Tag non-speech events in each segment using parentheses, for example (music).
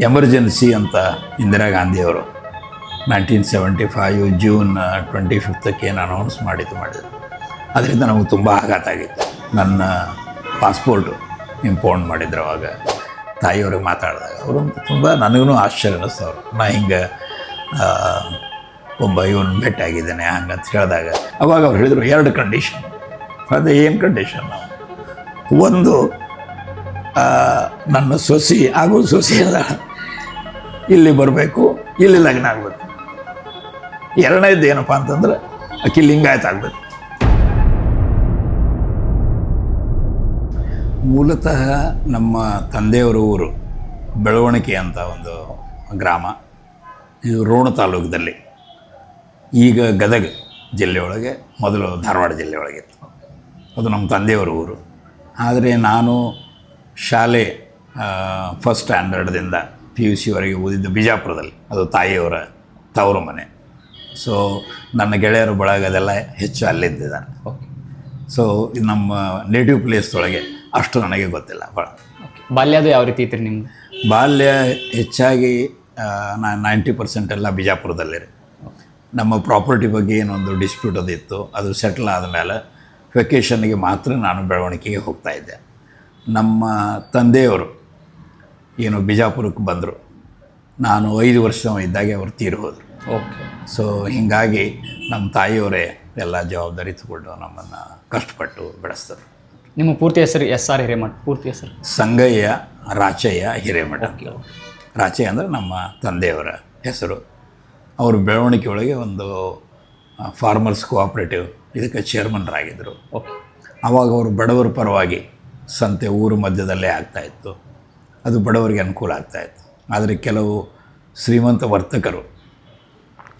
Emergency ಅಂತ ಇಂದಿರಾ ಗಾಂಧಿಯವರು nineteen seventy five June twenty ಫಿಫ್ತಕ್ಕೆ ಏನು ಅನೌನ್ಸ್ ಮಾಡಿದ್ದು ಮಾಡಿದರು. ಅದರಿಂದ ನಮಗೆ ತುಂಬ ಆಘಾತ ಆಗಿತ್ತು. ನನ್ನ ಪಾಸ್ಪೋರ್ಟು ಇಂಪೋರ್ಟ್ ಮಾಡಿದ್ರು ಅವಾಗ. ತಾಯಿಯವ್ರಿಗೆ ಮಾತಾಡಿದಾಗ. ಅವರು ತುಂಬ ನನಗೂ ಆಶ್ಚರ್ಯ ಅನ್ನಿಸ್ತವ್ರು ನಾ ಹಿಂಗೆ ಒಬ್ಬ ಇವನು ಭೇಟಿಯಾಗಿದ್ದೇನೆ ಹಂಗಂತ ಹೇಳಿದಾಗ. ಅವಾಗ ಅವ್ರು ಹೇಳಿದರು ಎರಡು ಕಂಡೀಷನ್ ಅದೇ ಏನು ಕಂಡೀಷನ್ ಒಂದು ಆ, ನನ್ನ ಸೊಸಿ ಹಾಗೂ ಸೊಸಿ ಅದ ಇಲ್ಲಿ ಬರಬೇಕು, ಇಲ್ಲಿ ಲಗ್ನ ಆಗಬೇಕು. ಎರಡನೇದು ಏನಪ್ಪ ಅಂತಂದ್ರೆ ಅಕ್ಕಿ ಲಿಂಗಾಯತ ಆಗ್ಬೇಕು. ಮೂಲತಃ ನಮ್ಮ ತಂದೆಯವರ ಊರು ಬೆಳವಣಿಗೆ ಅಂತ ಒಂದು ಗ್ರಾಮ, ಇದು ರೋಣ ತಾಲೂಕದಲ್ಲಿ. ಈಗ ಗದಗ ಜಿಲ್ಲೆಯೊಳಗೆ ಮೊದಲು ಧಾರವಾಡ ಜಿಲ್ಲೆಯೊಳಗಿತ್ತು ಅದು ನಮ್ಮ ತಂದೆಯವರ ಊರು. ಆದರೆ ನಾನು ಶಾಲೆ ಫಸ್ಟ್ ಸ್ಟ್ಯಾಂಡರ್ಡ್ದಿಂದ ಪಿ ಯು ಸಿವರೆಗೆ ಓದಿದ್ದು ಬಿಜಾಪುರದಲ್ಲಿ. ಅದು ತಾಯಿಯವರ ತವರು ಮನೆ. ಸೊ ನನ್ನ ಗೆಳೆಯರು ಬಳಗದೆಲ್ಲ ಹೆಚ್ಚು ಅಲ್ಲಿದ್ದಿದ್ದಾನೆ ಸೊ ಇದು ನಮ್ಮ ನೇಟಿವ್ ಪ್ಲೇಸ್ದೊಳಗೆ ಅಷ್ಟು ನನಗೆ ಗೊತ್ತಿಲ್ಲ. ಭಾಳ ಓಕೆ ಬಾಲ್ಯದು ಯಾವ ರೀತಿ ಇತ್ತು ನಿಮ್ದು? ಬಾಲ್ಯ ಹೆಚ್ಚಾಗಿ ನಾನು ನೈಂಟಿ ಪರ್ಸೆಂಟ್ ಎಲ್ಲ ಬಿಜಾಪುರದಲ್ಲಿರಿ ನಮ್ಮ ಪ್ರಾಪರ್ಟಿ ಬಗ್ಗೆ ಏನೊಂದು ಡಿಸ್ಪ್ಯೂಟ್ ಅದಿತ್ತು ಅದು ಸೆಟ್ಲ್ ಆದಮೇಲೆ ವೆಕೇಷನ್ಗೆ ಮಾತ್ರ ನಾನು ಬೆಳವಣಿಗೆಗೆ ಹೋಗ್ತಾ ಇದ್ದೆ. ನಮ್ಮ ತಂದೆಯವರು ಏನು ಬಿಜಾಪುರಕ್ಕೆ ಬಂದರು. ನಾನು ಐದು ವರ್ಷ ಇದ್ದಾಗೆ ಅವ್ರು ತೀರಿ ಹೋದರು. ಓಕೆ. ಸೊ ಹೀಗಾಗಿ ನಮ್ಮ ತಾಯಿಯವರೇ ಎಲ್ಲ ಜವಾಬ್ದಾರಿ ತಗೊಂಡು ನಮ್ಮನ್ನು ಕಷ್ಟಪಟ್ಟು ಬೆಳೆಸ್ತಾರೆ ನಿಮ್ಮ ಪೂರ್ತಿ ಹೆಸರು ಎಸ್ ಆರ್ ಹಿರೇಮಠ ಪೂರ್ತಿ ಹೆಸರು? ಸಂಗಯ್ಯ ರಾಚಯ್ಯ ಹಿರೇಮಠ. ರಾಚಯ್ಯ ಅಂದರೆ ನಮ್ಮ ತಂದೆಯವರ ಹೆಸರು. ಅವರು ಬೆಳವಣಿಗೆ ಒಳಗೆ ಒಂದು ಫಾರ್ಮರ್ಸ್ ಕೋಆಪ್ರೇಟಿವ್ ಇದಕ್ಕೆ ಚೇರ್ಮನ್ರಾಗಿದ್ದರು ಓಕೆ. ಅವಾಗ ಅವರು ಬಡವರ ಪರವಾಗಿ ಸಂತೆ ಊರು ಮಧ್ಯದಲ್ಲೇ ಆಗ್ತಾಯಿತ್ತು ಅದು ಬಡವರಿಗೆ ಅನುಕೂಲ ಆಗ್ತಾಯಿತ್ತು ಆದರೆ ಕೆಲವು ಶ್ರೀಮಂತ ವರ್ತಕರು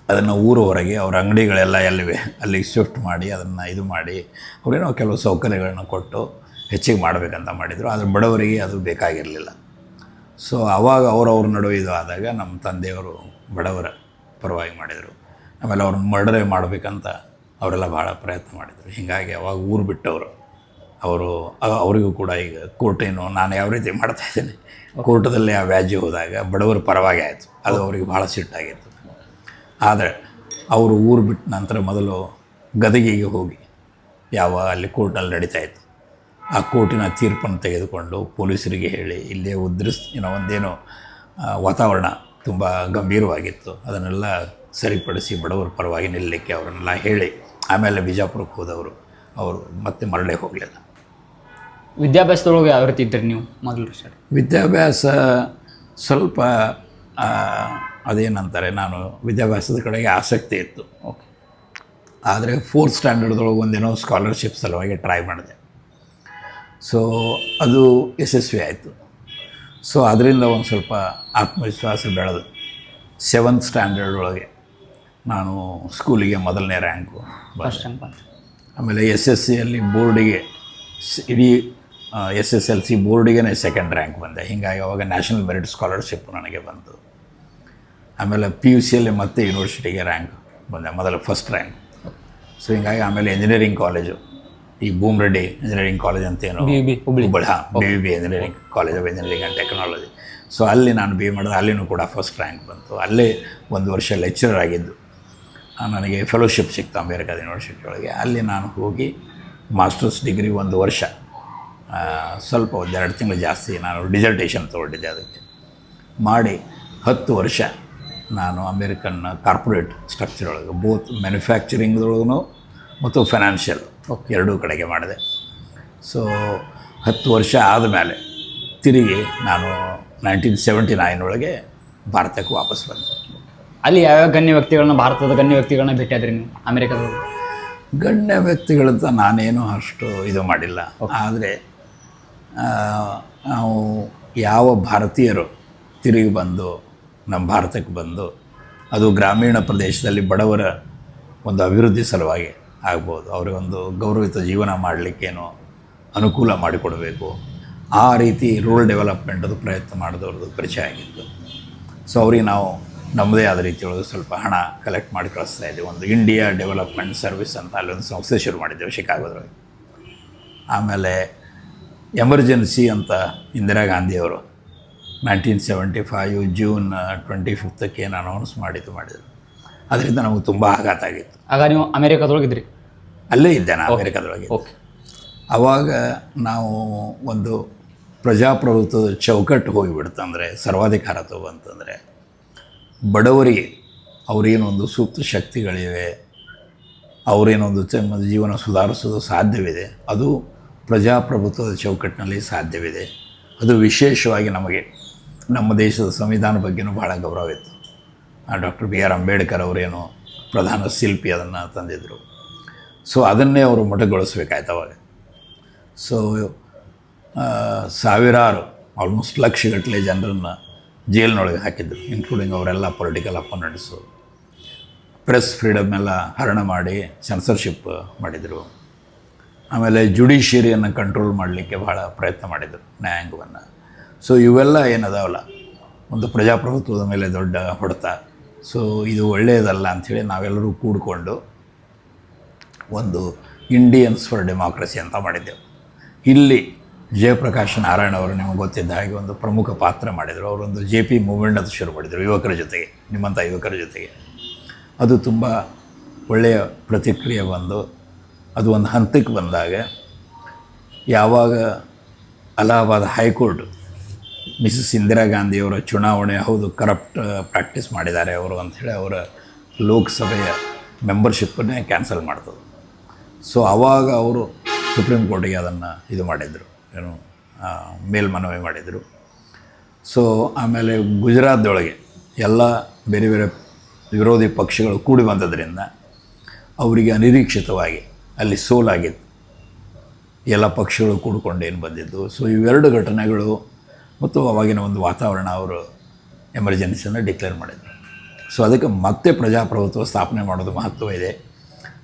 ಅದನ್ನು ಊರ ಹೊರಗೆ ಅವ್ರ ಅಂಗಡಿಗಳೆಲ್ಲ ಎಲ್ಲಿವೆ, ಅಲ್ಲಿ ಶಿಫ್ಟ್ ಮಾಡಿ ಅದನ್ನು ಇದು ಮಾಡಿ ಅವರೇನೋ ಕೆಲವು ಸೌಕರ್ಯಗಳನ್ನು ಕೊಟ್ಟು ಹೆಚ್ಚಿಗೆ ಮಾಡಬೇಕಂತ ಮಾಡಿದರು. ಆದರೆ ಬಡವರಿಗೆ ಅದು ಬೇಕಾಗಿರಲಿಲ್ಲ. ಸೊ ಆವಾಗ ಅವರವ್ರ ನಡುವೆ ಇದು ಆದಾಗ ನಮ್ಮ ತಂದೆಯವರು ಬಡವರ ಪರವಾಗಿ ಮಾಡಿದರು. ಆಮೇಲೆ ಅವ್ರನ್ನ ಮರ್ಡರೇ ಮಾಡಬೇಕಂತ ಅವರೆಲ್ಲ ಭಾಳ ಪ್ರಯತ್ನ ಮಾಡಿದರು. ಹೀಗಾಗಿ ಅವಾಗ ಊರು ಬಿಟ್ಟವರು. ಅವರು ಅವರಿಗೂ ಕೂಡ ಈಗ ಕೋರ್ಟೇನು ನಾನು ಯಾವ ರೀತಿ ಮಾಡ್ತಾ ಇದ್ದೇನೆ. ಕೋರ್ಟದಲ್ಲಿ ಆ ವ್ಯಾಜ್ಯ ಹೋದಾಗ ಬಡವರ ಪರವಾಗಿ ಆಯಿತು. ಅದು ಅವರಿಗೆ ಭಾಳ ಸಿಟ್ಟಾಗಿತ್ತು. ಆದರೆ ಅವರು ಊರು ಬಿಟ್ಟ ನಂತರ ಮೊದಲು ಗದಗಿಗೆ ಹೋಗಿ ಯಾವ ಅಲ್ಲಿ ಕೋರ್ಟಲ್ಲಿ ನಡೀತಾ ಇತ್ತು. ಆ ಕೋರ್ಟಿನ ತೀರ್ಪನ್ನು ತೆಗೆದುಕೊಂಡು ಪೊಲೀಸರಿಗೆ ಹೇಳಿ ಇಲ್ಲೇ ಉದ್ರಿಸ್ ಏನೋ ಒಂದೇನೋ ವಾತಾವರಣ ತುಂಬ ಗಂಭೀರವಾಗಿತ್ತು. ಅದನ್ನೆಲ್ಲ ಸರಿಪಡಿಸಿ ಬಡವರ ಪರವಾಗಿ ನಿಲ್ಲಕ್ಕೆ ಅವರನ್ನೆಲ್ಲ ಹೇಳಿ ಆಮೇಲೆ ಬಿಜಾಪುರಕ್ಕೆ ಹೋದವರು ಅವರು ಮತ್ತೆ ಮರಳೆ ಹೋಗಲಿಲ್ಲ. ವಿದ್ಯಾಭ್ಯಾಸದೊಳಗೆ ಯಾವ ರೀತಿ ಇದ್ರಿ ನೀವು ಮೊದಲು ಸರ್? ವಿದ್ಯಾಭ್ಯಾಸ ಸ್ವಲ್ಪ ಅದೇನಂತಾರೆ ನಾನು ವಿದ್ಯಾಭ್ಯಾಸದ ಕಡೆಗೆ ಆಸಕ್ತಿ ಇತ್ತು. ಓಕೆ. ಆದರೆ ಫೋರ್ತ್ ಸ್ಟ್ಯಾಂಡರ್ಡ್ದೊಳಗೆ ಒಂದೇನೋ ಸ್ಕಾಲರ್ಶಿಪ್ ಸಲುವಾಗಿ ಟ್ರೈ ಮಾಡಿದೆ. ಸೊ ಅದು ಯಶಸ್ವಿ ಆಯಿತು. ಸೊ ಅದರಿಂದ ಒಂದು ಸ್ವಲ್ಪ ಆತ್ಮವಿಶ್ವಾಸ ಬೆಳೆದು ಸೆವೆಂತ್ ಸ್ಟ್ಯಾಂಡರ್ಡ್ ಒಳಗೆ ನಾನು ಸ್ಕೂಲಿಗೆ ಮೊದಲನೇ ರ್ಯಾಂಕು ಫಸ್ಟ್ ರ್ಯಾಂಕ್ ಆಮೇಲೆ ಎಸ್ ಎಸ್ ಸಿಯಲ್ಲಿ ಬೋರ್ಡಿಗೆ ಇಡೀ ಎಸ್ ಎಸ್ ಎಲ್ ಸಿ ಬೋರ್ಡಿಗೆ ಸೆಕೆಂಡ್ ರ್ಯಾಂಕ್ ಬಂದೆ. ಹೀಗಾಗಿ ಅವಾಗ ನ್ಯಾಷನಲ್ ಮೆರಿಟ್ ಸ್ಕಾಲರ್ಶಿಪ್ ನನಗೆ ಬಂತು. ಆಮೇಲೆ ಪಿ ಯು ಸಿಯಲ್ಲಿ ಮತ್ತೆ ಯೂನಿವರ್ಸಿಟಿಗೆ ರ್ಯಾಂಕ್ ಬಂದೆ ಮೊದಲು ಫಸ್ಟ್ ರ್ಯಾಂಕ್ ಸೊ ಹೀಗಾಗಿ ಆಮೇಲೆ ಇಂಜಿನಿಯರಿಂಗ್ ಕಾಲೇಜು ಈ ಬೂಮ್ ರೆಡ್ಡಿ ಇಂಜಿನಿಯರಿಂಗ್ ಕಾಲೇಜ್ ಅಂತ ಏನು? ಹುಬ್ಬಳ್ಳಿ ಹಾಂ B V B engineering college of engineering and technology so ಅಲ್ಲಿ ನಾನು ಬಿ ಎ ಮಾಡಿದ್ರೆ ಅಲ್ಲಿನೂ ಕೂಡ ಫಸ್ಟ್ ರ್ಯಾಂಕ್ ಬಂತು. ಅಲ್ಲೇ ಒಂದು ವರ್ಷ ಲೆಕ್ಚರರ್ ಆಗಿದ್ದು. ನನಗೆ ಫೆಲೋಶಿಪ್ ಸಿಕ್ತು ಅಮೇರಿಕಾದ ಯೂನಿವರ್ಸಿಟಿ ಒಳಗೆ. ಅಲ್ಲಿ ನಾನು ಹೋಗಿ ಮಾಸ್ಟರ್ಸ್ ಡಿಗ್ರಿ ಒಂದು ವರ್ಷ. ಸ್ವಲ್ಪ ಒಂದು ಎರಡು ತಿಂಗಳು ಜಾಸ್ತಿ ನಾನು ಡಿಸರ್ಟೇಷನ್ ತೊಗೊಂಡಿದ್ದೆ ಅದಕ್ಕೆ. ಮಾಡಿ ಹತ್ತು ವರ್ಷ ನಾನು ಅಮೇರಿಕನ್ ಕಾರ್ಪೊರೇಟ್ ಸ್ಟ್ರಕ್ಚರ್ ಒಳಗೆ ಬೋತ್ ಮ್ಯಾನುಫ್ಯಾಕ್ಚರಿಂಗ್ದೊಳಗೂ ಮತ್ತು ಫೈನಾನ್ಷಿಯಲ್ ಎರಡೂ ಕಡೆಗೆ ಮಾಡಿದೆ. ಸೊ ಹತ್ತು ವರ್ಷ ಆದಮೇಲೆ ತಿರುಗಿ ನಾನು ನೈನ್ಟೀನ್ ಸೆವೆಂಟಿ ನೈನ್ ಒಳಗೆ ಭಾರತಕ್ಕೆ ವಾಪಸ್ ಬಂದೆ. ಅಲ್ಲಿ ಯಾವ್ಯಾವ ಗಣ್ಯ ವ್ಯಕ್ತಿಗಳನ್ನ ಭಾರತದ ಗಣ್ಯ ವ್ಯಕ್ತಿಗಳನ್ನ ಭೇಟಿಯಾದ್ರಿ ನೀವು ಅಮೆರಿಕದೊಳಗೆ ಗಣ್ಯ ವ್ಯಕ್ತಿಗಳಂತ ನಾನೇನು ಅಷ್ಟು ಇದು ಮಾಡಿಲ್ಲ. ಆದರೆ ನಾವು ಯಾವ ಭಾರತೀಯರು ತಿರುಗಿ ಬಂದು ನಮ್ಮ ಭಾರತಕ್ಕೆ ಬಂದು ಅದು ಗ್ರಾಮೀಣ ಪ್ರದೇಶದಲ್ಲಿ ಬಡವರ ಒಂದು ಅಭಿವೃದ್ಧಿ ಸಲುವಾಗಿ ಆಗ್ಬೋದು. ಅವರಿಗೊಂದು ಗೌರವಿತ ಜೀವನ ಮಾಡಲಿಕ್ಕೇನು ಅನುಕೂಲ ಮಾಡಿಕೊಡಬೇಕು. ಆ ರೀತಿ ರೂರಲ್ ಡೆವಲಪ್ಮೆಂಟದು ಪ್ರಯತ್ನ ಮಾಡಿದವ್ರದ್ದು ಪರಿಚಯ ಆಗಿತ್ತು ಸೊ ಅವ್ರಿಗೆ ನಾವು ನಮ್ಮದೇ ಆದ ರೀತಿಯೊಳಗೆ ಸ್ವಲ್ಪ ಹಣ ಕಲೆಕ್ಟ್ ಮಾಡಿ ಕಳಿಸ್ತಾ ಇದ್ದೀವಿ. ಒಂದು ಇಂಡಿಯಾ ಡೆವಲಪ್ಮೆಂಟ್ ಸರ್ವಿಸ್ ಅಂತ ಅಲ್ಲೊಂದು ಸಂಸ್ಥೆ ಶುರು ಮಾಡಿದ್ದೇವೆ ಶಿಕಾಗೋದ್ರೊಳಗೆ ಆಮೇಲೆ ಎಮರ್ಜೆನ್ಸಿ ಅಂತ ಇಂದಿರಾ ಗಾಂಧಿಯವರು nineteen seventy five June twenty ಫಿಫ್ತಕ್ಕೆ ಏನು ಅನೌನ್ಸ್ ಮಾಡಿದ್ದು ಮಾಡಿದರು ಅದರಿಂದ ನಮಗೆ ತುಂಬ ಆಘಾತ ಆಗಿತ್ತು. ಆಗ ನೀವು ಅಮೇರಿಕಾದೊಳಗಿದ್ರಿ? ಅಲ್ಲೇ ಇದ್ದೆ ನಾನು ಅಮೇರಿಕಾದೊಳಗೆ ಓಕೆ ಆವಾಗ ನಾವು ಒಂದು ಪ್ರಜಾಪ್ರಭುತ್ವದ ಚೌಕಟ್ಟು ಹೋಗಿಬಿಡ್ತಂದರೆ ಸರ್ವಾಧಿಕಾರ ತಗೊಂತಂದರೆ ಬಡವರಿಗೆ ಅವರೇನೊಂದು ಸೂಕ್ತ ಶಕ್ತಿಗಳಿವೆ ಅವರೇನೊಂದು ಜೀವನ ಸುಧಾರಿಸೋದು ಸಾಧ್ಯವಿದೆ ಅದು ಪ್ರಜಾಪ್ರಭುತ್ವದ ಚೌಕಟ್ಟಿನಲ್ಲಿ ಸಾಧ್ಯವಿದೆ. ಅದು ವಿಶೇಷವಾಗಿ ನಮಗೆ, ನಮ್ಮ ದೇಶದ ಸಂವಿಧಾನ ಬಗ್ಗೆನೂ ಭಾಳ ಗೌರವ ಇತ್ತು. ಡಾಕ್ಟರ್ ಬಿ ಆರ್ ಅಂಬೇಡ್ಕರ್ ಅವರೇನು ಪ್ರಧಾನ ಶಿಲ್ಪಿ ಅದನ್ನು ತಂದಿದ್ದರು ಸೊ, ಅದನ್ನೇ ಅವರು ಮೊಟಗೊಳಿಸ್ಬೇಕಾಯ್ತು ಅವಾಗ. ಸೊ ಸಾವಿರಾರು ಆಲ್ಮೋಸ್ಟ್ ಲಕ್ಷಗಟ್ಟಲೆ ಜನರನ್ನು ಜೈಲಿನೊಳಗೆ ಹಾಕಿದ್ರು ಇನ್ಕ್ಲೂಡಿಂಗ್ ಅವರೆಲ್ಲ ಪೊಲಿಟಿಕಲ್ ಅಪೋನೆಂಟ್ಸು ಪ್ರೆಸ್ ಫ್ರೀಡಮ್ ಎಲ್ಲ ಹರಣ ಮಾಡಿ ಸೆನ್ಸರ್ಶಿಪ್ ಮಾಡಿದರು. ಆಮೇಲೆ ಜುಡಿಷಿಯರಿಯನ್ನು ಕಂಟ್ರೋಲ್ ಮಾಡಲಿಕ್ಕೆ ಭಾಳ ಪ್ರಯತ್ನ ಮಾಡಿದರು ನ್ಯಾಯಾಂಗವನ್ನು. ಸೊ ಇವೆಲ್ಲ ಏನದಾವಲ್ಲ, ಒಂದು ಪ್ರಜಾಪ್ರಭುತ್ವದ ಮೇಲೆ ದೊಡ್ಡ ಹೊಡೆತ. ಸೊ ಇದು ಒಳ್ಳೆಯದಲ್ಲ ಅಂಥೇಳಿ ನಾವೆಲ್ಲರೂ ಕೂಡಿಕೊಂಡು ಒಂದು ಇಂಡಿಯನ್ಸ್ ಫಾರ್ ಡೆಮಾಕ್ರಸಿ ಅಂತ ಮಾಡಿದ್ದೆವು. ಇಲ್ಲಿ ಜಯಪ್ರಕಾಶ್ ನಾರಾಯಣ ಅವರು ನಿಮಗೆ ಗೊತ್ತಿದ್ದ ಹಾಗೆ ಒಂದು ಪ್ರಮುಖ ಪಾತ್ರ ಮಾಡಿದರು. ಅವರೊಂದು ಜೆ ಪಿ ಮೂವ್ಮೆಂಟ್ ಅಂತ ಶುರು ಮಾಡಿದರು, ಯುವಕರ ಜೊತೆಗೆ, ನಿಮ್ಮಂಥ ಯುವಕರ ಜೊತೆಗೆ. ಅದು ತುಂಬ ಒಳ್ಳೆಯ ಪ್ರತಿಕ್ರಿಯೆ ಬಂದು ಅದು ಒಂದು ಹಂತಕ್ಕೆ ಬಂದಾಗ ಯಾವಾಗ ಅಲಹಾಬಾದ್ ಹೈಕೋರ್ಟ್ ಮಿಸಸ್ ಇಂದಿರಾ ಗಾಂಧಿಯವರ ಚುನಾವಣೆ, ಹೌದು ಕರಪ್ಟ್ ಪ್ರಾಕ್ಟೀಸ್ ಮಾಡಿದ್ದಾರೆ ಅವರು ಅಂಥೇಳಿ ಅವರ ಲೋಕಸಭೆಯ ಮೆಂಬರ್ಶಿಪ್ಪನ್ನೇ ಕ್ಯಾನ್ಸಲ್ ಮಾಡ್ತದೆ. ಸೊ ಆವಾಗ ಅವರು ಸುಪ್ರೀಂ ಕೋರ್ಟಿಗೆ ಅದನ್ನು ಇದು ಮಾಡಿದರು, ಏನು ಮೇಲ್ಮನವಿ ಮಾಡಿದರು. ಸೊ ಆಮೇಲೆ ಗುಜರಾತ್ದೊಳಗೆ ಎಲ್ಲ ಬೇರೆ ಬೇರೆ ವಿರೋಧಿ ಪಕ್ಷಗಳು ಕೂಡಿ ಬಂದದ್ರಿಂದ ಅವರಿಗೆ ಅನಿರೀಕ್ಷಿತವಾಗಿ ಅಲ್ಲಿ ಸೋಲಾಗಿತ್ತು. ಎಲ್ಲ ಪಕ್ಷಗಳು ಕೂಡ್ಕೊಂಡು ಏನು ಬಂದಿದ್ದು. ಸೊ ಇವೆರಡು ಘಟನೆಗಳು ಮತ್ತು ಅವಾಗಿನ ಒಂದು ವಾತಾವರಣ ಅವರು ಎಮರ್ಜೆನ್ಸಿಯನ್ನು ಡಿಕ್ಲೇರ್ ಮಾಡಿದರು. ಸೊ ಅದಕ್ಕೆ ಮತ್ತೆ ಪ್ರಜಾಪ್ರಭುತ್ವ ಸ್ಥಾಪನೆ ಮಾಡೋದು ಮಹತ್ವ ಇದೆ.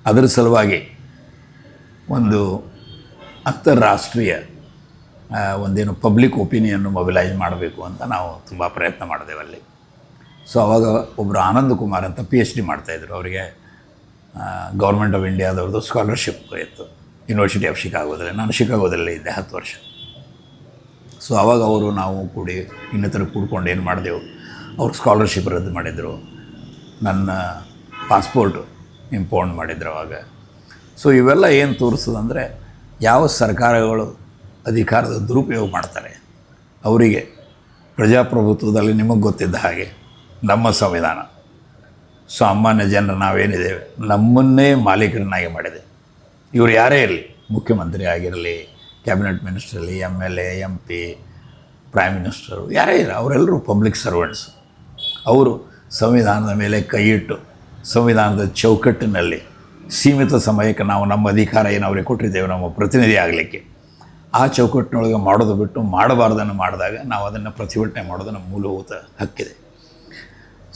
ಅದರ ಸಲುವಾಗಿ ಒಂದು ಅಂತಾರಾಷ್ಟ್ರೀಯ ಒಂದೇನು ಪಬ್ಲಿಕ್ ಒಪಿನಿಯನ್ನು ಮೊಬಿಲೈಸ್ ಮಾಡಬೇಕು ಅಂತ ನಾವು ತುಂಬ ಪ್ರಯತ್ನ ಮಾಡಿದೆವು ಅಲ್ಲಿ. ಸೊ ಅವಾಗ ಒಬ್ಬರು ಆನಂದ್ ಕುಮಾರ್ ಅಂತ ಪಿ ಎಚ್ ಡಿ ಮಾಡ್ತಾಯಿದ್ರು ಅವರಿಗೆ ಗೌರ್ಮೆಂಟ್ ಆಫ್ ಇಂಡಿಯಾದವ್ರದ್ದು ಸ್ಕಾಲರ್ಶಿಪ್ ಇತ್ತು. ಯೂನಿವರ್ಸಿಟಿ ಆಫ್ ಶಿಕಾಗೋದಲ್ಲಿ ನಾನು ಶಿಕಾಗೋದಲ್ಲೇ ಇದ್ದೆ ಹತ್ತು ವರ್ಷ. ಸೊ ಆವಾಗ ಅವರು ನಾವು ಕೂಡಿ ಇನ್ನಿತರ ಕೂಡ್ಕೊಂಡು ಏನು ಮಾಡಿದೆವು? ಅವ್ರು ಸ್ಕಾಲರ್ಶಿಪ್ ರದ್ದು ಮಾಡಿದರು. ನನ್ನ ಪಾಸ್ಪೋರ್ಟು ಇಂಪೌಂಡ್ ಮಾಡಿದ್ರು ಅವಾಗ. ಸೊ ಇವೆಲ್ಲ ಏನು ತೋರಿಸೋದಂದರೆ, ಯಾವ ಸರ್ಕಾರಗಳು ಅಧಿಕಾರದ ದುರುಪಯೋಗ ಮಾಡ್ತಾರೆ? ಅವರಿಗೆ ಪ್ರಜಾಪ್ರಭುತ್ವದಲ್ಲಿ ನಿಮಗೆ ಗೊತ್ತಿದ್ದ ಹಾಗೆ ನಮ್ಮ ಸಂವಿಧಾನ. ಸಾಮಾನ್ಯ ಜನರು ನಾವೇನಿದ್ದೇವೆ? ನಮ್ಮನ್ನೇ ಮಾಲೀಕರನ್ನಾಗಿ ಮಾಡಿದೆ. ಇವರು ಯಾರೇ ಇರಲಿ, ಮುಖ್ಯಮಂತ್ರಿ ಆಗಿರಲಿ ಕ್ಯಾಬಿನೆಟ್ ಮಿನಿಸ್ಟರ್ ಇರಲಿ M L A M P prime minister ಯಾರೇ ಇರಲಿ, ಅವರೆಲ್ಲರೂ ಪಬ್ಲಿಕ್ ಸರ್ವೆಂಟ್ಸ್ ಅವರು ಸಂವಿಧಾನದ ಮೇಲೆ ಕೈ ಇಟ್ಟು ಸಂವಿಧಾನದ ಚೌಕಟ್ಟಿನಲ್ಲಿ ಸೀಮಿತ ಸಮಯಕ್ಕೆ ನಾವು ನಮ್ಮ ಅಧಿಕಾರ ಏನು ಅವರಿಗೆ ಕೊಟ್ಟಿದ್ದೇವೆ, ನಮ್ಮ ಪ್ರತಿನಿಧಿ ಆಗಲಿಕ್ಕೆ. ಆ ಚೌಕಟ್ಟಿನೊಳಗೆ ಮಾಡೋದು ಬಿಟ್ಟು ಮಾಡಬಾರ್ದನ್ನು ಮಾಡಿದಾಗ ನಾವು ಅದನ್ನು ಪ್ರತಿಭಟನೆ ಮಾಡೋದು ನಮ್ಮ ಮೂಲಭೂತ ಹಕ್ಕಿದೆ.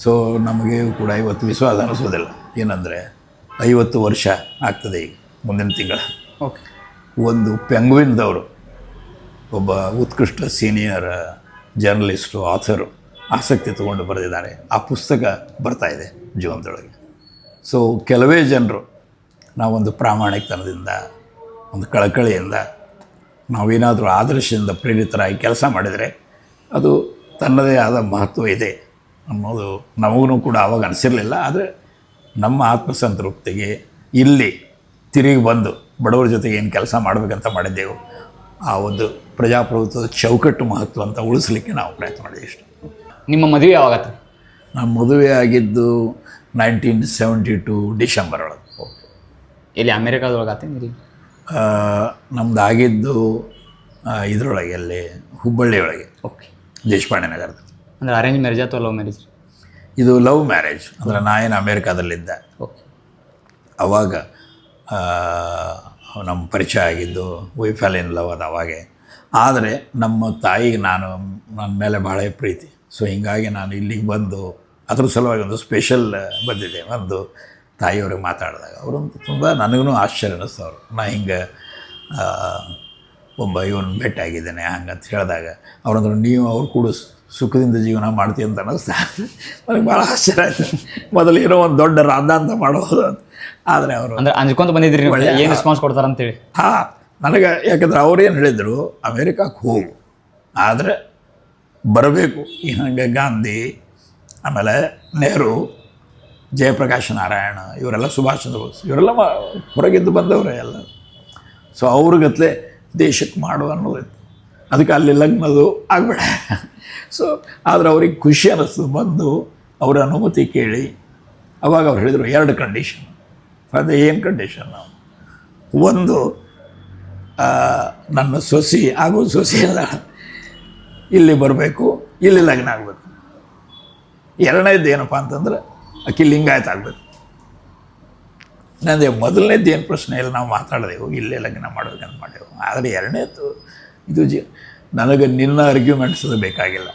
ಸೊ ನಮಗೆ ಕೂಡ ಇವತ್ತು ವಿಶ್ವಾಸ ಅನಿಸೋದಿಲ್ಲ ಏನಂದರೆ ಐವತ್ತು ವರ್ಷ ಆಗ್ತದೆ ಈಗ ಮುಂದಿನ ತಿಂಗಳ. ಓಕೆ ಒಂದು ಪೆಂಗ್ವಿನ್ದವರು ಒಬ್ಬ ಉತ್ಕೃಷ್ಟ ಸೀನಿಯರ್ ಜರ್ನಲಿಸ್ಟು ಆಥರು ಆಸಕ್ತಿ ತಗೊಂಡು ಬರೆದಿದ್ದಾರೆ. ಆ ಪುಸ್ತಕ ಬರ್ತಾ ಇದೆ ಜೀವನದೊಳಗೆ. ಸೊ ಕೆಲವೇ ಜನರು ನಾವೊಂದು ಪ್ರಾಮಾಣಿಕತನದಿಂದ ಒಂದು ಕಳಕಳಿಯಿಂದ ನಾವೇನಾದರೂ ಆದರ್ಶದಿಂದ ಪ್ರೇರಿತರಾಗಿ ಕೆಲಸ ಮಾಡಿದರೆ ಅದು ತನ್ನದೇ ಆದ ಮಹತ್ವ ಇದೆ. ಅನ್ನೋದು ನಮಗೂ ಕೂಡ ಆವಾಗ ಅನಿಸಿರಲಿಲ್ಲ ಆದರೆ ನಮ್ಮ ಆತ್ಮಸಂತೃಪ್ತಿಗೆ ಇಲ್ಲಿ ತಿರುಗಿ ಬಂದು ಬಡವರ ಜೊತೆಗೆ ಏನು ಕೆಲಸ ಮಾಡಬೇಕಂತ ಮಾಡಿದ್ದೆವು ಆ ಒಂದು ಪ್ರಜಾಪ್ರಭುತ್ವದ ಚೌಕಟ್ಟು ಮಹತ್ವ ಅಂತ ಉಳಿಸ್ಲಿಕ್ಕೆ ನಾವು ಪ್ರಯತ್ನ ಮಾಡಿದ್ವಿ ಇಷ್ಟು ನಿಮ್ಮ ಮದುವೆ ಯಾವಾಗ ನಮ್ಮ ಮದುವೆ ಆಗಿದ್ದು ನೈನ್ಟೀನ್ ಸೆವೆಂಟಿ ಟು ಡಿಸೆಂಬರ್ ಒಳಗೆ. ಇಲ್ಲಿ ಅಮೇರಿಕಾದೊಳಗೆ ಇಲ್ಲಿ ನಮ್ದು ಆಗಿದ್ದು ಇದರೊಳಗೆ ಅಲ್ಲಿ ಹುಬ್ಬಳ್ಳಿಯೊಳಗೆ. ಓಕೆ. ದೇಶಪಾಂಡೆ ನಗರದ ಅಂದ್ರೆ ಅರೇಂಜ್ ಮ್ಯಾರೇಜ್ ಅಥವಾ ಲವ್ ಮ್ಯಾರೇಜ್? ಇದು ಲವ್ ಮ್ಯಾರೇಜ್. ಅಂದರೆ ನಾ ಏನು ಅಮೇರಿಕಾದಲ್ಲಿದ್ದ. ಓಕೆ. ಅವಾಗ ನಮ್ಮ ಪರಿಚಯ ಆಗಿದ್ದು ವಿ ಇನ್ ಲವ್ ಅದು ಅವಾಗೆ. ಆದರೆ ನಮ್ಮ ತಾಯಿಗೆ ನಾನು ನನ್ನ ಮೇಲೆ ಭಾಳ ಪ್ರೀತಿ. ಸೊ ಹೀಗಾಗಿ ನಾನು ಇಲ್ಲಿಗೆ ಬಂದು ಅದ್ರ ಸಲುವಾಗಿ ಒಂದು ಸ್ಪೆಷಲ್ ಬಂದಿದೆ. ಒಂದು ತಾಯಿಯವ್ರಿಗೆ ಮಾತಾಡಿದಾಗ. ಅವರು ತುಂಬ ನನಗೂ ಆಶ್ಚರ್ಯ ಅನ್ನಿಸ್ತವ್ರು ನಾ ಹಿಂಗೆ ಒಬ್ಬ ಇವನು ಭೇಟಿಯಾಗಿದ್ದೇನೆ ಹಂಗಂತ ಹೇಳಿದಾಗ ಅವ್ರಂದ್ರೆ ನೀವು ಅವ್ರು ಕೂಡ ಸು- ಸುಖದಿಂದ ಜೀವನ ಮಾಡ್ತೀವಿ ಅಂತ ಅನ್ನಿಸ್ತಾ ನನಗೆ ಭಾಳ ಆಶ್ಚರ್ಯ ಆಯ್ತು. ಮೊದಲು ಏನೋ ಒಂದು ದೊಡ್ಡ ರಾದ್ದಾಂತ ಮಾಡೋದು ಅಂತ. ಆದರೆ ಅವರು ಅಂದ್ರೆ ಅಂಜ್ಕೊಂಡು ಬಂದಿದ್ರಿ ಏನು ರೆಸ್ಪಾನ್ಸ್ ಕೊಡ್ತಾರೆ ಅಂತೇಳಿ? ಹಾಂ ನನಗೆ ಯಾಕಂದ್ರೆ ಏನು ಹೇಳಿದರು ಅಮೇರಿಕಾಕ್ಕೆ ಹೋಗು. ಆದರೆ ಬರಬೇಕು. ಈ ಹಂಗೆ ಗಾಂಧಿ ಆಮೇಲೆ ನೆಹರು ಜಯಪ್ರಕಾಶ್ ನಾರಾಯಣ ಇವರೆಲ್ಲ ಸುಭಾಷ್ ಚಂದ್ರ ಬೋಸ್ ಇವರೆಲ್ಲ ಮ- ಹೊರಗಿದ್ದು ಬಂದವರೇ ಎಲ್ಲ ಸೊ ಅವ್ರಿಗತ್ಲೆ ದೇಶಕ್ಕೆ ಮಾಡು ಅನ್ನೋದು ಅದಕ್ಕೆ ಅಲ್ಲಿ ಲಗ್ನದು ಆಗಬೇಡ ಸೊ ಆದರೆ ಅವ್ರಿಗೆ ಖುಷಿ ಅನ್ನಿಸ್ತು, ಬಂದು ಅವರ ಅನುಮತಿ ಕೇಳಿ. ಅವಾಗ ಅವ್ರು ಹೇಳಿದರು ಎರಡು ಕಂಡೀಷನ್ ಅದೇ ಏನು ಕಂಡೀಷನ್ ನಾವು ಒಂದು ನನ್ನ ಸೊಸಿ ಹಾಗೂ ಸೊಸಿ ಅಲ್ಲ ಇಲ್ಲಿ ಬರಬೇಕು, ಇಲ್ಲಿ ಲಗ್ನ ಆಗಬೇಕು. ಎರಡನೇದು ಏನಪ್ಪ ಅಂತಂದ್ರೆ, ಅಕ್ಕಿ ಲಿಂಗಾಯತ ಆಗಬೇಕು. ನಂದೇ ಮೊದಲನೇದು ಏನು ಪ್ರಶ್ನೆ ಇಲ್ಲ, ನಾವು ಮಾತಾಡಿದೆವು ಇಲ್ಲೇ ಲಗ್ನ ಮಾಡಬೇಕಂತ ಮಾಡಿದೆವು ಆದರೆ ಎರಡನೇದು ಇದು ಜಿ ನನಗೆ ನಿನ್ನ ಆರ್ಗ್ಯುಮೆಂಟ್ಸ್ ಬೇಕಾಗಿಲ್ಲ.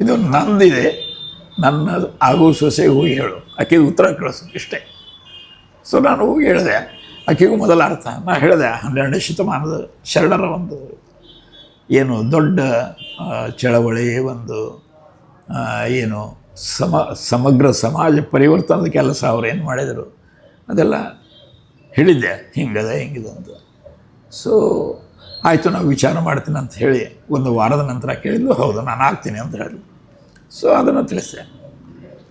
ಇದು ನಂದಿದೆ. ನನ್ನ ಆಗು ಸೊಸೆ ಹೋಗಿ ಹೇಳು. ಆಕೆಗೆ ಉತ್ತರ ಕಳಿಸು ಇಷ್ಟೇ. ಸೊ ನಾನು ಹೋಗಿ ಹೇಳಿದೆ. ಆಕೆಗೂ ಮೊದಲ ಅರ್ಥ. ನಾನು ಹೇಳಿದೆ, ಹನ್ನೆರಡನೇ ಶತಮಾನದ ಶರಣರ ಒಂದು ಏನು ದೊಡ್ಡ ಚಳವಳಿ, ಒಂದು ಏನು ಸಮ, ಸಮಗ್ರ ಸಮಾಜ ಪರಿವರ್ತನದ ಕೆಲಸ ಅವ್ರು ಏನು ಮಾಡಿದರು. ಅದೆಲ್ಲ ಹೇಳಿದ್ದೆ. ಹಿಂಗದೆ, ಹಿಂಗಿದೆ ಅಂತ. ಸೊ ಆಯಿತು, ನಾವು ವಿಚಾರ ಮಾಡ್ತೀನಿ ಅಂತ ಹೇಳಿ ಒಂದು ವಾರದ ನಂತರ ಕೇಳಿದ್ಲು, ಹೌದು, ನಾನು ಆಗ್ತೀನಿ ಅಂತ ಹೇಳಿದ್ಲು ಸೊ ಅದನ್ನು ತಿಳಿಸಿದೆ.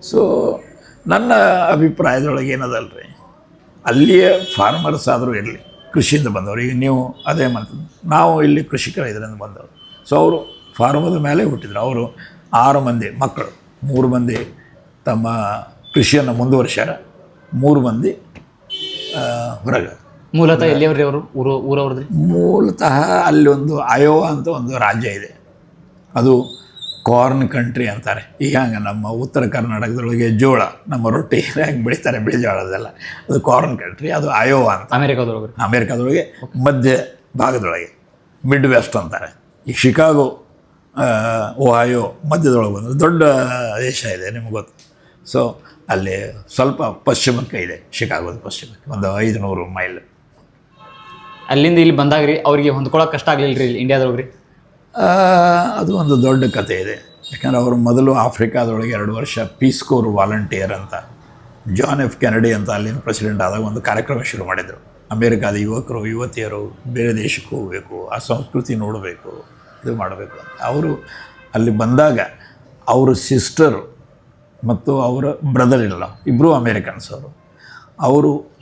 ಸೊ ನನ್ನ ಅಭಿಪ್ರಾಯದೊಳಗೆ ಏನದಲ್ರಿ? ಅಲ್ಲಿಯೇ ಫಾರ್ಮರ್ಸ್ ಆದರೂ ಇರಲಿ, ಕೃಷಿಯಿಂದ ಬಂದವರು. ಈಗ ನೀವು ಅದೇ ಮಾಡ್ತೀವಿ ನಾವು ಇಲ್ಲಿ ಕೃಷಿಕರ ಇದರಿಂದ ಬಂದವರು. ಸೊ ಅವರು ಫಾರ್ಮದ ಮೇಲೆ ಹುಟ್ಟಿದ್ರು. ಅವರು ಆರು ಮಂದಿ ಮಕ್ಕಳು, ಮೂರು ಮಂದಿ ತಮ್ಮ ಕೃಷಿಯನ್ನು ಮುಂದುವರ್ಸ್ಯಾರ, ಮೂರು ಮಂದಿ ಹೊರಗೆ. ಮೂಲತಃ ಎಲ್ಲಿಯವ್ರಿ ಅವರು ಊರು ಊರವ್ರದ್ರಿ ಮೂಲತಃ ಅಲ್ಲಿ ಒಂದು ಅಯೋವಾ ಅಂತ ಒಂದು ರಾಜ್ಯ ಇದೆ. ಅದು ಕಾರ್ನ್ ಕಂಟ್ರಿ ಅಂತಾರೆ. ಈಗ ಹಂಗೆ ನಮ್ಮ ಉತ್ತರ ಕರ್ನಾಟಕದೊಳಗೆ ಜೋಳ ನಮ್ಮ ರೊಟ್ಟಿ (laughs) ಹೆಂಗೆ ಬೆಳೀತಾರೆ ಬಿಳಿ ಜೋಳದೆಲ್ಲ ಅದು ಕಾರ್ನ್ ಕಂಟ್ರಿ ಅದು ಅಯೋವಾ ಅಂತ. ಅಮೇರಿಕಾದೊಳಗೆ? ಅಮೇರಿಕಾದೊಳಗೆ ಮಧ್ಯ ಭಾಗದೊಳಗೆ ಮಿಡ್ ವೆಸ್ಟ್ ಅಂತಾರೆ. ಈ ಶಿಕಾಗೋ ಓಹಾಯೋ ಮಧ್ಯದೊಳಗೆ ಬಂದರೆ ದೊಡ್ಡ ದೇಶ ಇದೆ ನಿಮ್ಗೆ ಗೊತ್ತು. ಸೊ ಅಲ್ಲಿ ಸ್ವಲ್ಪ ಪಶ್ಚಿಮಕ್ಕೆ ಇದೆ ಶಿಕಾಗೋದ ಪಶ್ಚಿಮಕ್ಕೆ ಒಂದು ಐದು ನೂರು ಮೈಲ್. ಅಲ್ಲಿಂದ ಇಲ್ಲಿ ಬಂದಾಗ ರೀ ಅವರಿಗೆ ಹೊಂದ್ಕೊಳ್ಳೋಕೆ ಕಷ್ಟ ಆಗಲಿಲ್ಲ ರೀ ಇಂಡಿಯಾದೊಳಗೆ ರೀ? ಅದು ಒಂದು ದೊಡ್ಡ ಕಥೆ ಇದೆ. ಯಾಕಂದ್ರೆ ಅವರು ಮೊದಲು ಆಫ್ರಿಕಾದೊಳಗೆ ಎರಡು ವರ್ಷ ಪೀಸ್ ಕೋರ್ ವಾಲಂಟಿಯರ್ ಅಂತ ಜಾನ್ ಎಫ್ ಕೆನಡಿ ಅಂತ ಅಲ್ಲಿನ ಪ್ರೆಸಿಡೆಂಟ್ ಆದಾಗ ಒಂದು ಕಾರ್ಯಕ್ರಮ ಶುರು ಮಾಡಿದರು. ಅಮೇರಿಕಾದ ಯುವಕರು, ಯುವತಿಯರು ಬೇರೆ ದೇಶಕ್ಕೆ ಹೋಗಬೇಕು, ಆ ಸಂಸ್ಕೃತಿ ನೋಡಬೇಕು, ಇದು ಮಾಡಬೇಕು ಅಂತ. ಅವರು ಅಲ್ಲಿ ಬಂದಾಗ ಅವರ ಸಿಸ್ಟರು ಮತ್ತು ಅವರ ಬ್ರದರ್ ಇಲ್ಲ ಇಬ್ಬರೂ ಅಮೇರಿಕನ್ಸ್ ಅವರು. ಅವರು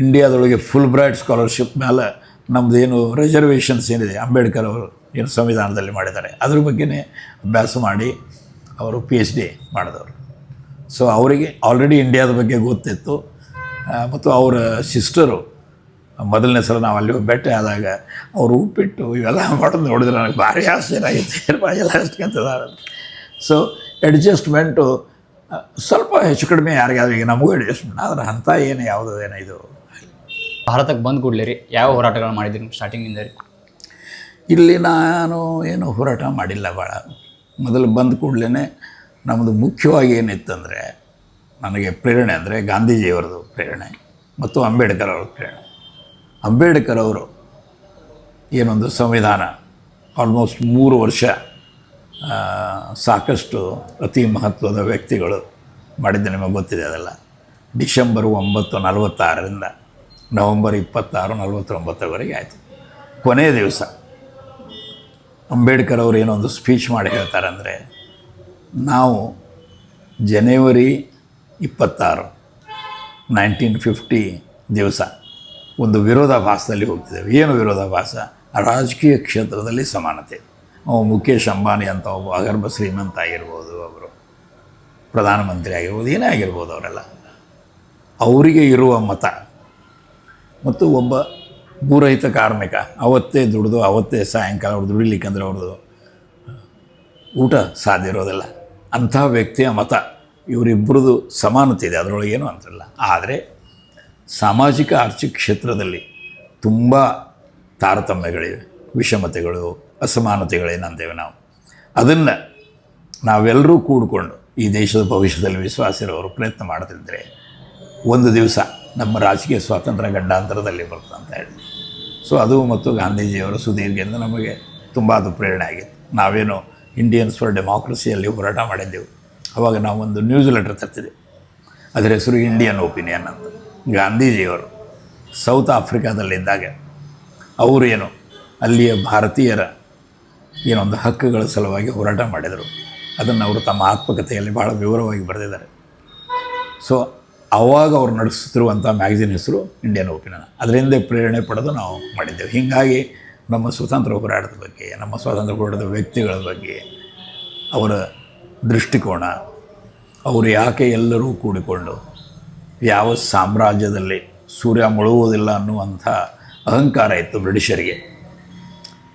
ಇಂಡಿಯಾದೊಳಗೆ ಫುಲ್ ಬ್ರೈಟ್ ಸ್ಕಾಲರ್ಶಿಪ್ ಮೇಲೆ ಏನು ರಿಸರ್ವೇಷನ್ಸ್ ಏನಿದೆ, ಅಂಬೇಡ್ಕರ್ ಅವರು ಏನು ಸಂವಿಧಾನದಲ್ಲಿ ಮಾಡಿದ್ದಾರೆ, ಅದ್ರ ಬಗ್ಗೆನೇ ಅಭ್ಯಾಸ ಮಾಡಿ ಅವರು ಪಿ ಎಚ್ ಡಿ ಮಾಡಿದವರು. ಸೊ ಅವರಿಗೆ ಆಲ್ರೆಡಿ ಇಂಡಿಯಾದ ಬಗ್ಗೆ ಗೊತ್ತಿತ್ತು. ಮತ್ತು ಅವರ ಸಿಸ್ಟರು ಮೊದಲನೇ ಸಲ ನಾವು ಅಲ್ಲಿ ಭೇಟಿ ಆದಾಗ ಅವರು ಉಪ್ಪಿಟ್ಟು, ಇವೆಲ್ಲ ಮಾಡೋದು ನೋಡಿದ್ರೆ ನನಗೆ ಭಾರಿ ಆಶ್ಚರ್ಯ ಆಗಿತ್ತು ಎಲ್ಲ ಅಷ್ಟಕ್ಕಂತದ ಸೊ ಅಡ್ಜಸ್ಟ್ಮೆಂಟು ಸ್ವಲ್ಪ ಹೆಚ್ಚು ಕಡಿಮೆ ಯಾರಿಗಾದ್ರೂ ಈಗ ನಮಗೂ ಅಡ್ಜಸ್ಟ್ಮೆಂಟ್ ಆದ್ರೆ ಅಂಥ ಏನು ಯಾವುದೇನೋ ಇದು? ಭಾರತಕ್ಕೆ ಬಂದು ಕೂಡಲೇ ರೀ? ಯಾವ ಹೋರಾಟಗಳು ಮಾಡಿದ್ರಿ ಸ್ಟಾರ್ಟಿಂಗಿಂದ ರೀ? ಇಲ್ಲಿ ನಾನು ಏನು ಹೋರಾಟ ಮಾಡಿಲ್ಲ ಭಾಳ. ಮೊದಲು ಬಂದ ಕೂಡಲೇ ನಮ್ಮದು ಮುಖ್ಯವಾಗಿ ಏನಿತ್ತಂದರೆ ನನಗೆ ಪ್ರೇರಣೆ ಅಂದರೆ ಗಾಂಧೀಜಿಯವರದು ಪ್ರೇರಣೆ ಮತ್ತು ಅಂಬೇಡ್ಕರ್ ಅವ್ರ ಪ್ರೇರಣೆ. ಅಂಬೇಡ್ಕರ್ ಅವರು ಏನೊಂದು ಸಂವಿಧಾನ ಆಲ್ಮೋಸ್ಟ್ ಮೂರು ವರ್ಷ ಸಾಕಷ್ಟು ಅತಿ ಮಹತ್ವದ ವ್ಯಕ್ತಿಗಳು ಮಾಡಿದ್ದು ನಿಮಗೆ ಗೊತ್ತಿದೆ ಅದೆಲ್ಲ. ಡಿಸೆಂಬರ್ ಒಂಬತ್ತು ನಲವತ್ತಾರರಿಂದ ನವಂಬರ್ ಇಪ್ಪತ್ತಾರು ನಲವತ್ತೊಂಬತ್ತರವರೆಗೆ ಆಯಿತು. ಕೊನೆಯ ದಿವಸ ಅಂಬೇಡ್ಕರ್ ಅವರು ಏನೊಂದು ಸ್ಪೀಚ್ ಮಾಡಿ ಹೇಳ್ತಾರೆ ಅಂದರೆ ನಾವು ಜನವರಿ ಇಪ್ಪತ್ತಾರು ನೈನ್ಟೀನ್ ಫಿಫ್ಟಿ ದಿವಸ ಒಂದು ವಿರೋಧಾಭಾಸದಲ್ಲಿ ಹೋಗ್ತಿದ್ದೇವೆ. ಏನು ವಿರೋಧಾಭಾಸ? ರಾಜಕೀಯ ಕ್ಷೇತ್ರದಲ್ಲಿ ಸಮಾನತೆ. ಮುಖೇಶ್ ಅಂಬಾನಿ ಅಂತ ಒಬ್ಬ ಅಗರ್ಭ ಶ್ರೀಮಂತ ಆಗಿರ್ಬೋದು ಅವರು, ಪ್ರಧಾನಮಂತ್ರಿ ಆಗಿರ್ಬೋದು, ಏನೇ ಆಗಿರ್ಬೋದು ಅವರೆಲ್ಲ. ಅವರಿಗೆ ಇರುವ ಮತ ಮತ್ತು ಒಬ್ಬ ಭೂರಹಿತ ಕಾರ್ಮಿಕ. ಅವತ್ತೇ ದುಡಿದು, ಅವತ್ತೇ ಸಾಯಂಕಾಲ ಅವ್ರು ದುಡಿಲಿಕ್ಕಂದ್ರೆ ಅವ್ರದ್ದು ಊಟ ಸಾಧ್ಯ ಇರೋದಿಲ್ಲ. ಅಂಥ ವ್ಯಕ್ತಿಯ ಮತ ಇವರಿಬ್ಬರದು ಸಮಾನತೆ ಇದೆ. ಅದರೊಳಗೇನು ಅಂತಿಲ್ಲ ಆದರೆ ಸಾಮಾಜಿಕ ಆರ್ಥಿಕ ಕ್ಷೇತ್ರದಲ್ಲಿ ತುಂಬ ತಾರತಮ್ಯಗಳಿವೆ. ವಿಷಮತೆಗಳು ಅಸಮಾನತೆಗಳೇನಂತೇವೆ ನಾವು. ಅದನ್ನು ನಾವೆಲ್ಲರೂ ಕೂಡಿಕೊಂಡು ಈ ದೇಶದ ಭವಿಷ್ಯದಲ್ಲಿ ವಿಶ್ವಾಸ ಇರೋರು ಪ್ರಯತ್ನ ಮಾಡ್ತಿದ್ರೆ ಒಂದು ದಿವಸ ನಮ್ಮ ರಾಜಕೀಯ ಸ್ವಾತಂತ್ರ್ಯ ಗಂಡಾಂತರದಲ್ಲಿ ಬರ್ತದೆ ಅಂತ ಹೇಳಿ. ಸೊ ಅದು ಮತ್ತು ಗಾಂಧೀಜಿಯವರು ಸುದೀರ್ಘದಿಂದ ನಮಗೆ ತುಂಬ ಅದು ಪ್ರೇರಣೆ ಆಗಿತ್ತು. ನಾವೇನು ಇಂಡಿಯನ್ಸ್ ಫಾರ್ ಡೆಮಾಕ್ರಸಿಯಲ್ಲಿ ಹೋರಾಟ ಮಾಡಿದ್ದೆವು. ಅವಾಗ ನಾವು ಒಂದು ನ್ಯೂಸ್ ಲೆಟರ್ ತರ್ತಿದ್ದೆವು ಅದರ ಹೆಸರು ಇಂಡಿಯನ್ ಒಪಿನಿಯನ್ ಅಂತ. ಗಾಂಧೀಜಿಯವರು ಸೌತ್ ಆಫ್ರಿಕಾದಲ್ಲಿದ್ದಾಗ ಅವರು ಏನು ಅಲ್ಲಿಯ ಭಾರತೀಯರ ಏನೊಂದು ಹಕ್ಕುಗಳ ಸಲುವಾಗಿ ಹೋರಾಟ ಮಾಡಿದರು. ಅದನ್ನು ಅವರು ತಮ್ಮ ಆತ್ಮಕಥೆಯಲ್ಲಿ ಭಾಳ ವಿವರವಾಗಿ ಬರೆದಿದ್ದಾರೆ. ಸೊ ಆವಾಗ ಅವ್ರು ನಡೆಸುತ್ತಿರುವಂಥ ಮ್ಯಾಗಝಿನ್ ಹೆಸರು ಇಂಡಿಯನ್ ಒಪಿನಿಯನ್ ಅದರಿಂದ ಪ್ರೇರಣೆ ಪಡೆದು ನಾವು ಮಾಡಿದ್ದೆವು. ಹೀಗಾಗಿ ನಮ್ಮ ಸ್ವತಂತ್ರ ಹೋರಾಟದ ಬಗ್ಗೆ, ನಮ್ಮ ಸ್ವಾತಂತ್ರ್ಯ ಹೋರಾಟದ ವ್ಯಕ್ತಿಗಳ ಬಗ್ಗೆ, ಅವರ ದೃಷ್ಟಿಕೋನ, ಅವರು ಯಾಕೆ ಎಲ್ಲರೂ ಕೂಡಿಕೊಂಡು ಯಾವ ಸಾಮ್ರಾಜ್ಯದಲ್ಲಿ ಸೂರ್ಯ ಮುಳುಗುವುದಿಲ್ಲ ಅನ್ನುವಂಥ ಅಹಂಕಾರ ಇತ್ತು ಬ್ರಿಟಿಷರಿಗೆ.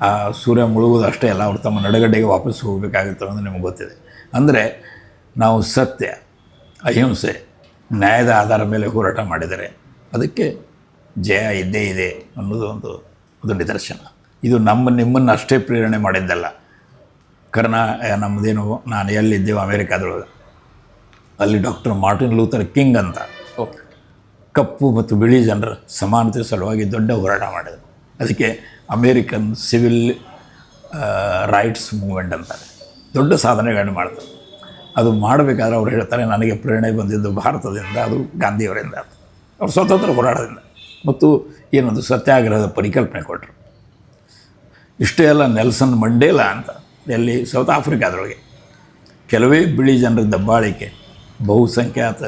ಆ ಸೂರ್ಯ ಮುಳುಗುವುದು ಅಷ್ಟೇ ಅಲ್ಲ, ಅವರು ತಮ್ಮ ನಡುಗಡ್ಡೆಗೆ ವಾಪಸ್ ಹೋಗಬೇಕಾಗುತ್ತೆ ಅನ್ನೋದು ನಿಮಗೆ ಗೊತ್ತಿದೆ. ಅಂದರೆ ನಾವು ಸತ್ಯ, ಅಹಿಂಸೆ ನ್ಯಾಯದ ಆಧಾರ ಮೇಲೆ ಹೋರಾಟ ಮಾಡಿದರೆ ಅದಕ್ಕೆ ಜಯ ಇದ್ದೇ ಇದೆ ಅನ್ನೋದು ಒಂದು ಒಂದು ನಿದರ್ಶನ. ಇದು ನಮ್ಮ ನಿಮ್ಮನ್ನು ಅಷ್ಟೇ ಪ್ರೇರಣೆ ಮಾಡಿದ್ದಲ್ಲ. ಕರ್ನಾ ನಮ್ಮದೇನು ನಾನು ಎಲ್ಲಿದ್ದೇವೆ ಅಮೇರಿಕಾದೊಳಗೆ? ಅಲ್ಲಿ ಡಾಕ್ಟರ್ ಮಾರ್ಟಿನ್ ಲೂಥರ್ ಕಿಂಗ್ ಅಂತ. ಕಪ್ಪು ಮತ್ತು ಬಿಳಿ ಜನರ ಸಮಾನತೆ ಸಲುವಾಗಿ ದೊಡ್ಡ ಹೋರಾಟ ಮಾಡಿದರು. ಅದಕ್ಕೆ ಅಮೇರಿಕನ್ ಸಿವಿಲ್ ರೈಟ್ಸ್ ಮೂವ್ಮೆಂಟ್ ಅಂತಾರೆ. ದೊಡ್ಡ ಸಾಧನೆಗಳನ್ನು ಮಾಡ್ತಾರೆ ಅದು ಮಾಡಬೇಕಾದ್ರೆ ಅವ್ರು ಹೇಳ್ತಾರೆ, ನನಗೆ ಪ್ರೇರಣೆ ಬಂದಿದ್ದು ಭಾರತದಿಂದ, ಅದು ಗಾಂಧಿಯವರಿಂದ. ಅವರು ಸ್ವತಂತ್ರ ಹೋರಾಟದಿಂದ. ಮತ್ತು ಏನೊಂದು, ಸತ್ಯಾಗ್ರಹದ ಪರಿಕಲ್ಪನೆ ಕೊಟ್ಟರು. ಇಷ್ಟೇ ಅಲ್ಲ, ನೆಲ್ಸನ್ ಮಂಡೇಲ ಅಂತ, ಎಲ್ಲಿ, ಸೌತ್ ಆಫ್ರಿಕಾದೊಳಗೆ, ಕೆಲವೇ ಬಿಳಿ ಜನರ ದಬ್ಬಾಳಿಕೆ, ಬಹುಸಂಖ್ಯಾತ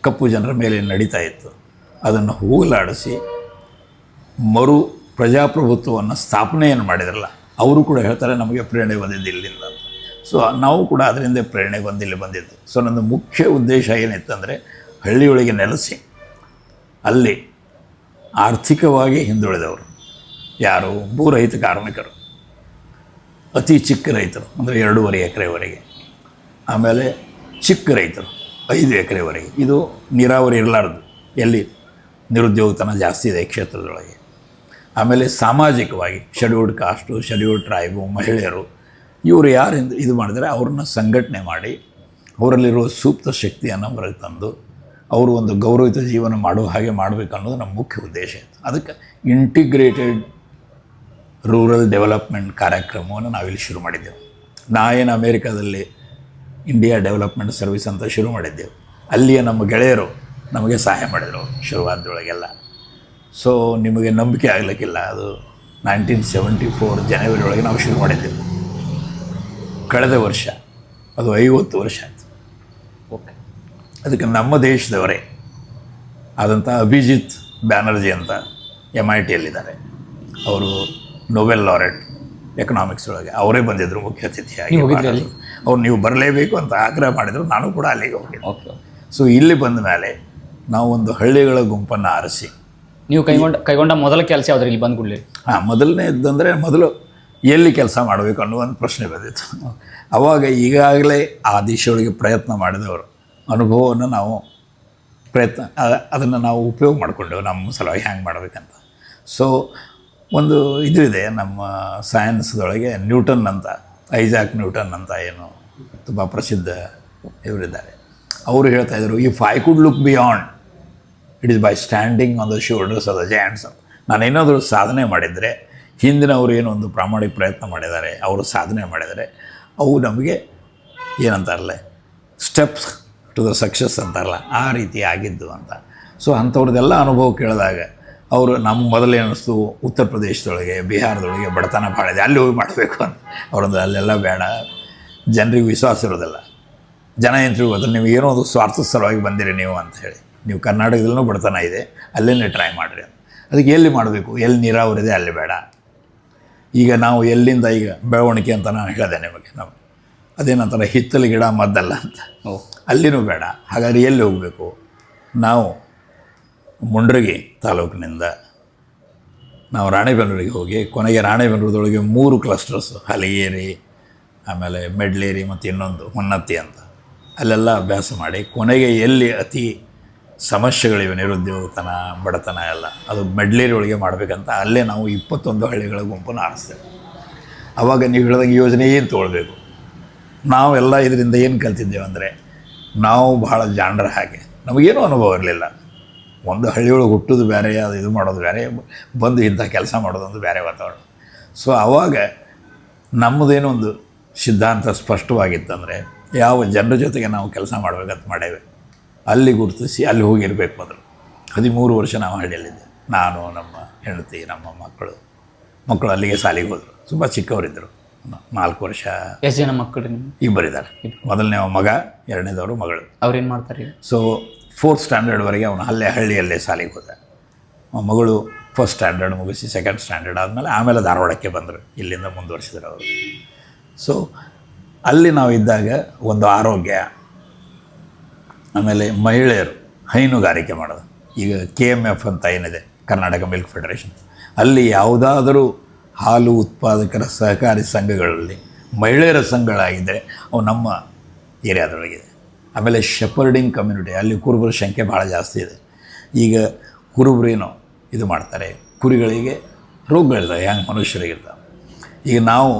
ಕಪ್ಪು ಜನರ ಮೇಲೆ ನಡೀತಾ ಇತ್ತು. ಅದನ್ನು ಹೋಗಲಾಡಿಸಿ, ಮರು ಪ್ರಜಾಪ್ರಭುತ್ವವನ್ನು ಸ್ಥಾಪನೆಯನ್ನು ಮಾಡಿದ್ರಲ್ಲ, ಅವರು ಕೂಡ ಹೇಳ್ತಾರೆ, ನಮಗೆ ಪ್ರೇರಣೆ ಬಂದಿದ್ದು ಇಲ್ಲಿಂದ. ಸೊ ನಾವು ಕೂಡ ಅದರಿಂದ ಪ್ರೇರಣೆ ಬಂದಿಲ್ಲಿ ಬಂದಿದ್ದು. ಸೊ ನನ್ನ ಮುಖ್ಯ ಉದ್ದೇಶ ಏನಿತ್ತಂದರೆ ಹಳ್ಳಿಯೊಳಗೆ ನೆಲೆಸಿ ಅಲ್ಲಿ ಆರ್ಥಿಕವಾಗಿ ಹಿಂದುಳಿದವರು. ಯಾರು? ಭೂರಹಿತ ಕಾರ್ಮಿಕರು. ಅತಿ ಚಿಕ್ಕ ರೈತರು, ಅಂದರೆ ಎರಡೂವರೆ ಎಕರೆವರೆಗೆ. ಆಮೇಲೆ ಚಿಕ್ಕ ರೈತರು, ಐದು ಎಕರೆವರೆಗೆ. ಇದು ನೀರಾವರಿ ಇರಲಾರ್ದು. ಎಲ್ಲಿ? ನಿರುದ್ಯೋಗತನ ಜಾಸ್ತಿ ಇದೆ ಕ್ಷೇತ್ರದೊಳಗೆ. ಆಮೇಲೆ ಸಾಮಾಜಿಕವಾಗಿ ಶೆಡ್ಯೂಲ್ಡ್ ಕಾಸ್ಟು ಶೆಡ್ಯೂಲ್ಡ್ ಟ್ರೈಬು ಮಹಿಳೆಯರು ಇವರು ಯಾರಿಂದ ಇದು ಮಾಡಿದರೆ ಅವ್ರನ್ನ ಸಂಘಟನೆ ಮಾಡಿ ಅವರಲ್ಲಿರುವ ಸೂಕ್ತ ಶಕ್ತಿಯನ್ನು ಹೊರಗೆ ತಂದು ಅವರು ಒಂದು ಗೌರವಿತ ಜೀವನ ಮಾಡುವ ಹಾಗೆ ಮಾಡಬೇಕು ಅನ್ನೋದು ನಮ್ಮ ಮುಖ್ಯ ಉದ್ದೇಶ ಇತ್ತು. ಅದಕ್ಕೆ ಇಂಟಿಗ್ರೇಟೆಡ್ ರೂರಲ್ ಡೆವಲಪ್ಮೆಂಟ್ ಕಾರ್ಯಕ್ರಮವನ್ನು ನಾವಿಲ್ಲಿ ಶುರು ಮಾಡಿದ್ದೆವು. ನಾ ಏನು ಅಮೇರಿಕಾದಲ್ಲಿ ಇಂಡಿಯಾ ಡೆವಲಪ್ಮೆಂಟ್ ಸರ್ವಿಸ್ ಅಂತ ಶುರು ಮಾಡಿದ್ದೆವು. ಅಲ್ಲಿಯ ನಮ್ಮ ಗೆಳೆಯರು ನಮಗೆ ಸಹಾಯ ಮಾಡಿದರು ಶುರುವಾದೊಳಗೆಲ್ಲ ಸೊ ನಿಮಗೆ ನಂಬಿಕೆ ಆಗಲಿಕ್ಕಿಲ್ಲ. ಅದು ನೈನ್ಟೀನ್ ಸೆವೆಂಟಿ ಫೋರ್ ಜನವರಿ ಒಳಗೆ ನಾವು ಶುರು ಮಾಡಿದ್ದೆವು. ಕಳೆದ ವರ್ಷ. ಅದು ಐವತ್ತು ವರ್ಷ ಆಯಿತು. ಓಕೆ. ಅದಕ್ಕೆ ನಮ್ಮ ದೇಶದವರೇ ಆದಂಥ ಅಭಿಜಿತ್ ಬ್ಯಾನರ್ಜಿ ಅಂತ ಎಂ ಐ ಟಿಯಲ್ಲಿದ್ದಾರೆ ಅವರು ನೊಬೆಲ್ ಲಾರೆಟ್ ಎಕನಾಮಿಕ್ಸ್ ಒಳಗೆ. ಅವರೇ ಬಂದಿದ್ದರು ಮುಖ್ಯ ಅತಿಥಿಯಾಗಿ? ಅವ್ರು ನೀವು ಬರಲೇಬೇಕು ಅಂತ ಆಗ್ರಹ ಮಾಡಿದರು. ನಾನು ಕೂಡ ಅಲ್ಲಿಗೆ ಹೋಗಿ ಓಕೆ ಸೊ ಇಲ್ಲಿ ಬಂದ ಮೇಲೆ ನಾವು ಒಂದು ಹಳ್ಳಿಗಳ ಗುಂಪನ್ನು ಆರಿಸಿ. ನೀವು ಕೈಗೊಂಡ ಕೈಗೊಂಡ ಮೊದಲ ಕೆಲಸ ಯಾವ್ದು ಇಲ್ಲಿ ಬಂದ್ಕೊಳ್ಳಿ ಕೂಡಲೇ ಮೊದಲನೇ ಮೊದಲನೇದಂದರೆ ಮೊದಲು ಎಲ್ಲಿ ಕೆಲಸ ಮಾಡಬೇಕು ಅನ್ನೋ ಒಂದು ಪ್ರಶ್ನೆ ಬಂದಿತ್ತು. ಅವಾಗ ಈಗಾಗಲೇ ಆ ದಿಶೆಯೊಳಗೆ ಪ್ರಯತ್ನ ಮಾಡಿದವರು, ಅನುಭವವನ್ನು ನಾವು ಪ್ರಯತ್ನ ಅದನ್ನು ನಾವು ಉಪಯೋಗ ಮಾಡಿಕೊಂಡೆವು, ನಮ್ಮ ಸಲುವಾಗಿ ಹ್ಯಾಂಗೆ ಮಾಡಬೇಕಂತ. ಸೊ ಒಂದು ಇದು ಇದೆ ನಮ್ಮ ಸೈನ್ಸ್ದೊಳಗೆ ನ್ಯೂಟನ್ ಅಂತ, ಐಜಾಕ್ ನ್ಯೂಟನ್ ಅಂತ ಏನು ತುಂಬ ಪ್ರಸಿದ್ಧ ಇವರಿದ್ದಾರೆ. ಅವರು ಹೇಳ್ತಾ ಇದ್ದರು if I could look beyond it is by standing on the shoulders of the giants ನಾನು ಏನಾದರೂ ಸಾಧನೆ ಮಾಡಿದರೆ ಹಿಂದಿನವರು ಏನೋ ಒಂದು ಪ್ರಾಮಾಣಿಕ ಪ್ರಯತ್ನ ಮಾಡಿದ್ದಾರೆ, ಅವರು ಸಾಧನೆ ಮಾಡಿದ್ದಾರೆ, ಅವು ನಮಗೆ ಏನಂತಾರಲ್ಲ ಸ್ಟೆಪ್ಸ್ ಟು ದ ಸಕ್ಸಸ್ ಅಂತಾರಲ್ಲ ಆ ರೀತಿ ಆಗಿದ್ದು ಅಂತ. ಸೊ ಅಂಥವ್ರದ್ದೆಲ್ಲ ಅನುಭವ ಕೇಳಿದಾಗ ಅವರು ನಮ್ಮ ಮೊದಲೇ ಅನ್ನಿಸ್ತು, ಉತ್ತರ ಪ್ರದೇಶದೊಳಗೆ, ಬಿಹಾರದೊಳಗೆ ಬಡತನ ಭಾಳ ಇದೆ, ಅಲ್ಲಿ ಹೋಗಿ ಮಾಡಬೇಕು ಅಂತ. ಅವರೊಂದು ಅಲ್ಲೆಲ್ಲ ಬೇಡ. ಜನರಿಗೆ ವಿಶ್ವಾಸ ಇರೋದಿಲ್ಲ. ಜನ ಏನು ತಿಳ್ಕೊತಾರೆ ನೀವು ಏನೋ ಒಂದು ಸ್ವಾರ್ಥ ಸಲುವಾಗಿ ಬಂದಿರಿ ನೀವು ಅಂತ ಹೇಳಿ. ನೀವು ಕರ್ನಾಟಕದಲ್ಲೂ ಬಡತನ ಇದೆ ಅಲ್ಲೇ ಟ್ರೈ ಮಾಡಿರಿ ಅದಕ್ಕೆ ಎಲ್ಲಿ ಮಾಡಬೇಕು? ಎಲ್ಲಿ ನೀರಾವರಿ ಇದೆ, ಅಲ್ಲಿ ಬೇಡ. ಈಗ ನಾವು ಎಲ್ಲಿಂದ ಈಗ ಬೆಳವಣಿಗೆ ಅಂತ ನಾನು ಹೇಳಿದೆ ನಿಮಗೆ ನಾವು. ಅದೇನಂತಾರೆ ಹಿತ್ತಲ ಗಿಡ ಮದ್ದಲ್ಲ ಅಂತ. ಅಲ್ಲಿನೂ ಬೇಡ. ಹಾಗಾದ್ರೆ ಎಲ್ಲಿ ಹೋಗಬೇಕು? ನಾವು ಮುಂಡ್ರಗಿ ತಾಲೂಕಿನಿಂದ ನಾವು ರಾಣೆಬೆನ್ನೂರಿಗೆ ಹೋಗಿ ಕೊನೆಗೆ ರಾಣೆಬೆನ್ನೂರದೊಳಗೆ ಮೂರು ಕ್ಲಸ್ಟರ್ಸ್ ಹಲಗೇರಿ ಆಮೇಲೆ ಮೆಡ್ಲೇರಿ ಮತ್ತು ಇನ್ನೊಂದು ಹೊನ್ನತ್ತಿ ಅಂತ. ಅಲ್ಲೆಲ್ಲ ಅಭ್ಯಾಸ ಮಾಡಿ ಕೊನೆಗೆ ಎಲ್ಲಿ ಅತಿ ಸಮಸ್ಯೆಗಳಿವೆ ನಿರುದ್ಯೋಗತನ, ಬಡತನ ಎಲ್ಲ. ಅದು ಮೆಡ್ಲೇರಿ ಒಳಗೆ ಮಾಡಬೇಕಂತ ಅಲ್ಲೇ ನಾವು ಇಪ್ಪತ್ತೊಂದು ಹಳ್ಳಿಗಳ ಗುಂಪನ್ನು ಆರಿಸ್ತೇವೆ. ಆವಾಗ ನೀವು ಹೇಳಿದಂಗೆ ಯೋಜನೆ ಏನು ತೊಗೊಳ್ಬೇಕು? ನಾವೆಲ್ಲ ಇದರಿಂದ ಏನು ಕಲ್ತಿದ್ದೇವೆ ಅಂದರೆ, ನಾವು ಭಾಳ ಜಾಣರ ಹಾಗೆ. ನಮಗೇನೂ ಅನುಭವ ಇರಲಿಲ್ಲ. ಒಂದು ಹಳ್ಳಿಯೊಳಗೆ ಹುಟ್ಟೋದು ಬೇರೆ, ಅದು ಇದು ಮಾಡೋದು ಬೇರೆ, ಬಂದು ಇಂಥ ಕೆಲಸ ಮಾಡೋದೊಂದು ಬೇರೆ ವಾತಾವರಣ. ಸೊ ಆವಾಗ ನಮ್ಮದೇನೊಂದು ಸಿದ್ಧಾಂತ ಸ್ಪಷ್ಟವಾಗಿತ್ತಂದರೆ, ಯಾವ ಜನರ ಜೊತೆಗೆ ನಾವು ಕೆಲಸ ಮಾಡಬೇಕಂತ ಮಾಡೇವೆ. ಅಲ್ಲಿ ಗುರುತಿಸಿ ಅಲ್ಲಿ ಹೋಗಿರಬೇಕು ಮೊದಲು. ಹದಿಮೂರು ವರ್ಷ ನಾವು ಹಳ್ಳಿಯಲ್ಲಿದ್ದೆ. ನಾನು ನಮ್ಮ ಹೆಂಡತಿ ನಮ್ಮ ಮಕ್ಕಳು. ಮಕ್ಕಳು ಅಲ್ಲಿಗೆ ಶಾಲೆಗೆ ಹೋದರು. ತುಂಬ ಚಿಕ್ಕವರಿದ್ದರು ನಾಲ್ಕು ವರ್ಷ. ಎಷ್ಟು ಜನ ಮಕ್ಕಳು ಇಬ್ಬರಿದ್ದಾರೆ. ಮೊದಲನೇ ಮಗ ಎರಡನೇದವರು ಮಗಳು. ಅವ್ರೇನು ಮಾಡ್ತಾರೆ? ಸೊ ಫೋರ್ತ್ ಸ್ಟ್ಯಾಂಡರ್ಡ್ವರೆಗೆ ಅವನು ಅಲ್ಲೇ ಹಳ್ಳಿಯಲ್ಲೇ ಶಾಲೆಗೆ ಹೋದ. ಮಗಳು ಫಸ್ಟ್ ಸ್ಟ್ಯಾಂಡರ್ಡ್ ಮುಗಿಸಿ ಸೆಕೆಂಡ್ ಸ್ಟ್ಯಾಂಡರ್ಡ್ ಆದಮೇಲೆ ಆಮೇಲೆ ಧಾರವಾಡಕ್ಕೆ ಬಂದರು. ಇಲ್ಲಿಂದ ಮುಂದುವರಿಸಿದ್ರು ಅವರು. ಸೊ ಅಲ್ಲಿ ನಾವು ಇದ್ದಾಗ ಒಂದು ಆರೋಗ್ಯ ಆಮೇಲೆ ಮಹಿಳೆಯರು ಹೈನುಗಾರಿಕೆ ಮಾಡೋದು. ಈಗ ಕೆ ಎಂ ಎಫ್ ಅಂತ ಏನಿದೆ, ಕರ್ನಾಟಕ ಮಿಲ್ಕ್ ಫೆಡರೇಷನ್ ಅಲ್ಲಿ ಯಾವುದಾದರೂ ಹಾಲು ಉತ್ಪಾದಕರ ಸಹಕಾರಿ ಸಂಘಗಳಲ್ಲಿ ಮಹಿಳೆಯರ ಸಂಘಗಳಾಗಿದ್ದರೆ ಅವು ನಮ್ಮ ಏರಿಯಾದೊಳಗಿದೆ ಆಮೇಲೆ ಶೆಪರ್ಡಿಂಗ್ ಕಮ್ಯುನಿಟಿ ಅಲ್ಲಿ ಕುರುಬರ ಸಂಖ್ಯೆ ಭಾಳ ಜಾಸ್ತಿ ಇದೆ. ಈಗ ಕುರುಬರೇನು ಇದು ಮಾಡ್ತಾರೆ, ಕುರಿಗಳಿಗೆ ರೋಗಗಳಿರ್ತವೆ ಹ್ಯಾಂಗೆ ಮನುಷ್ಯರಿಗಿರ್ತಾವೆ ಈಗ ನಾವು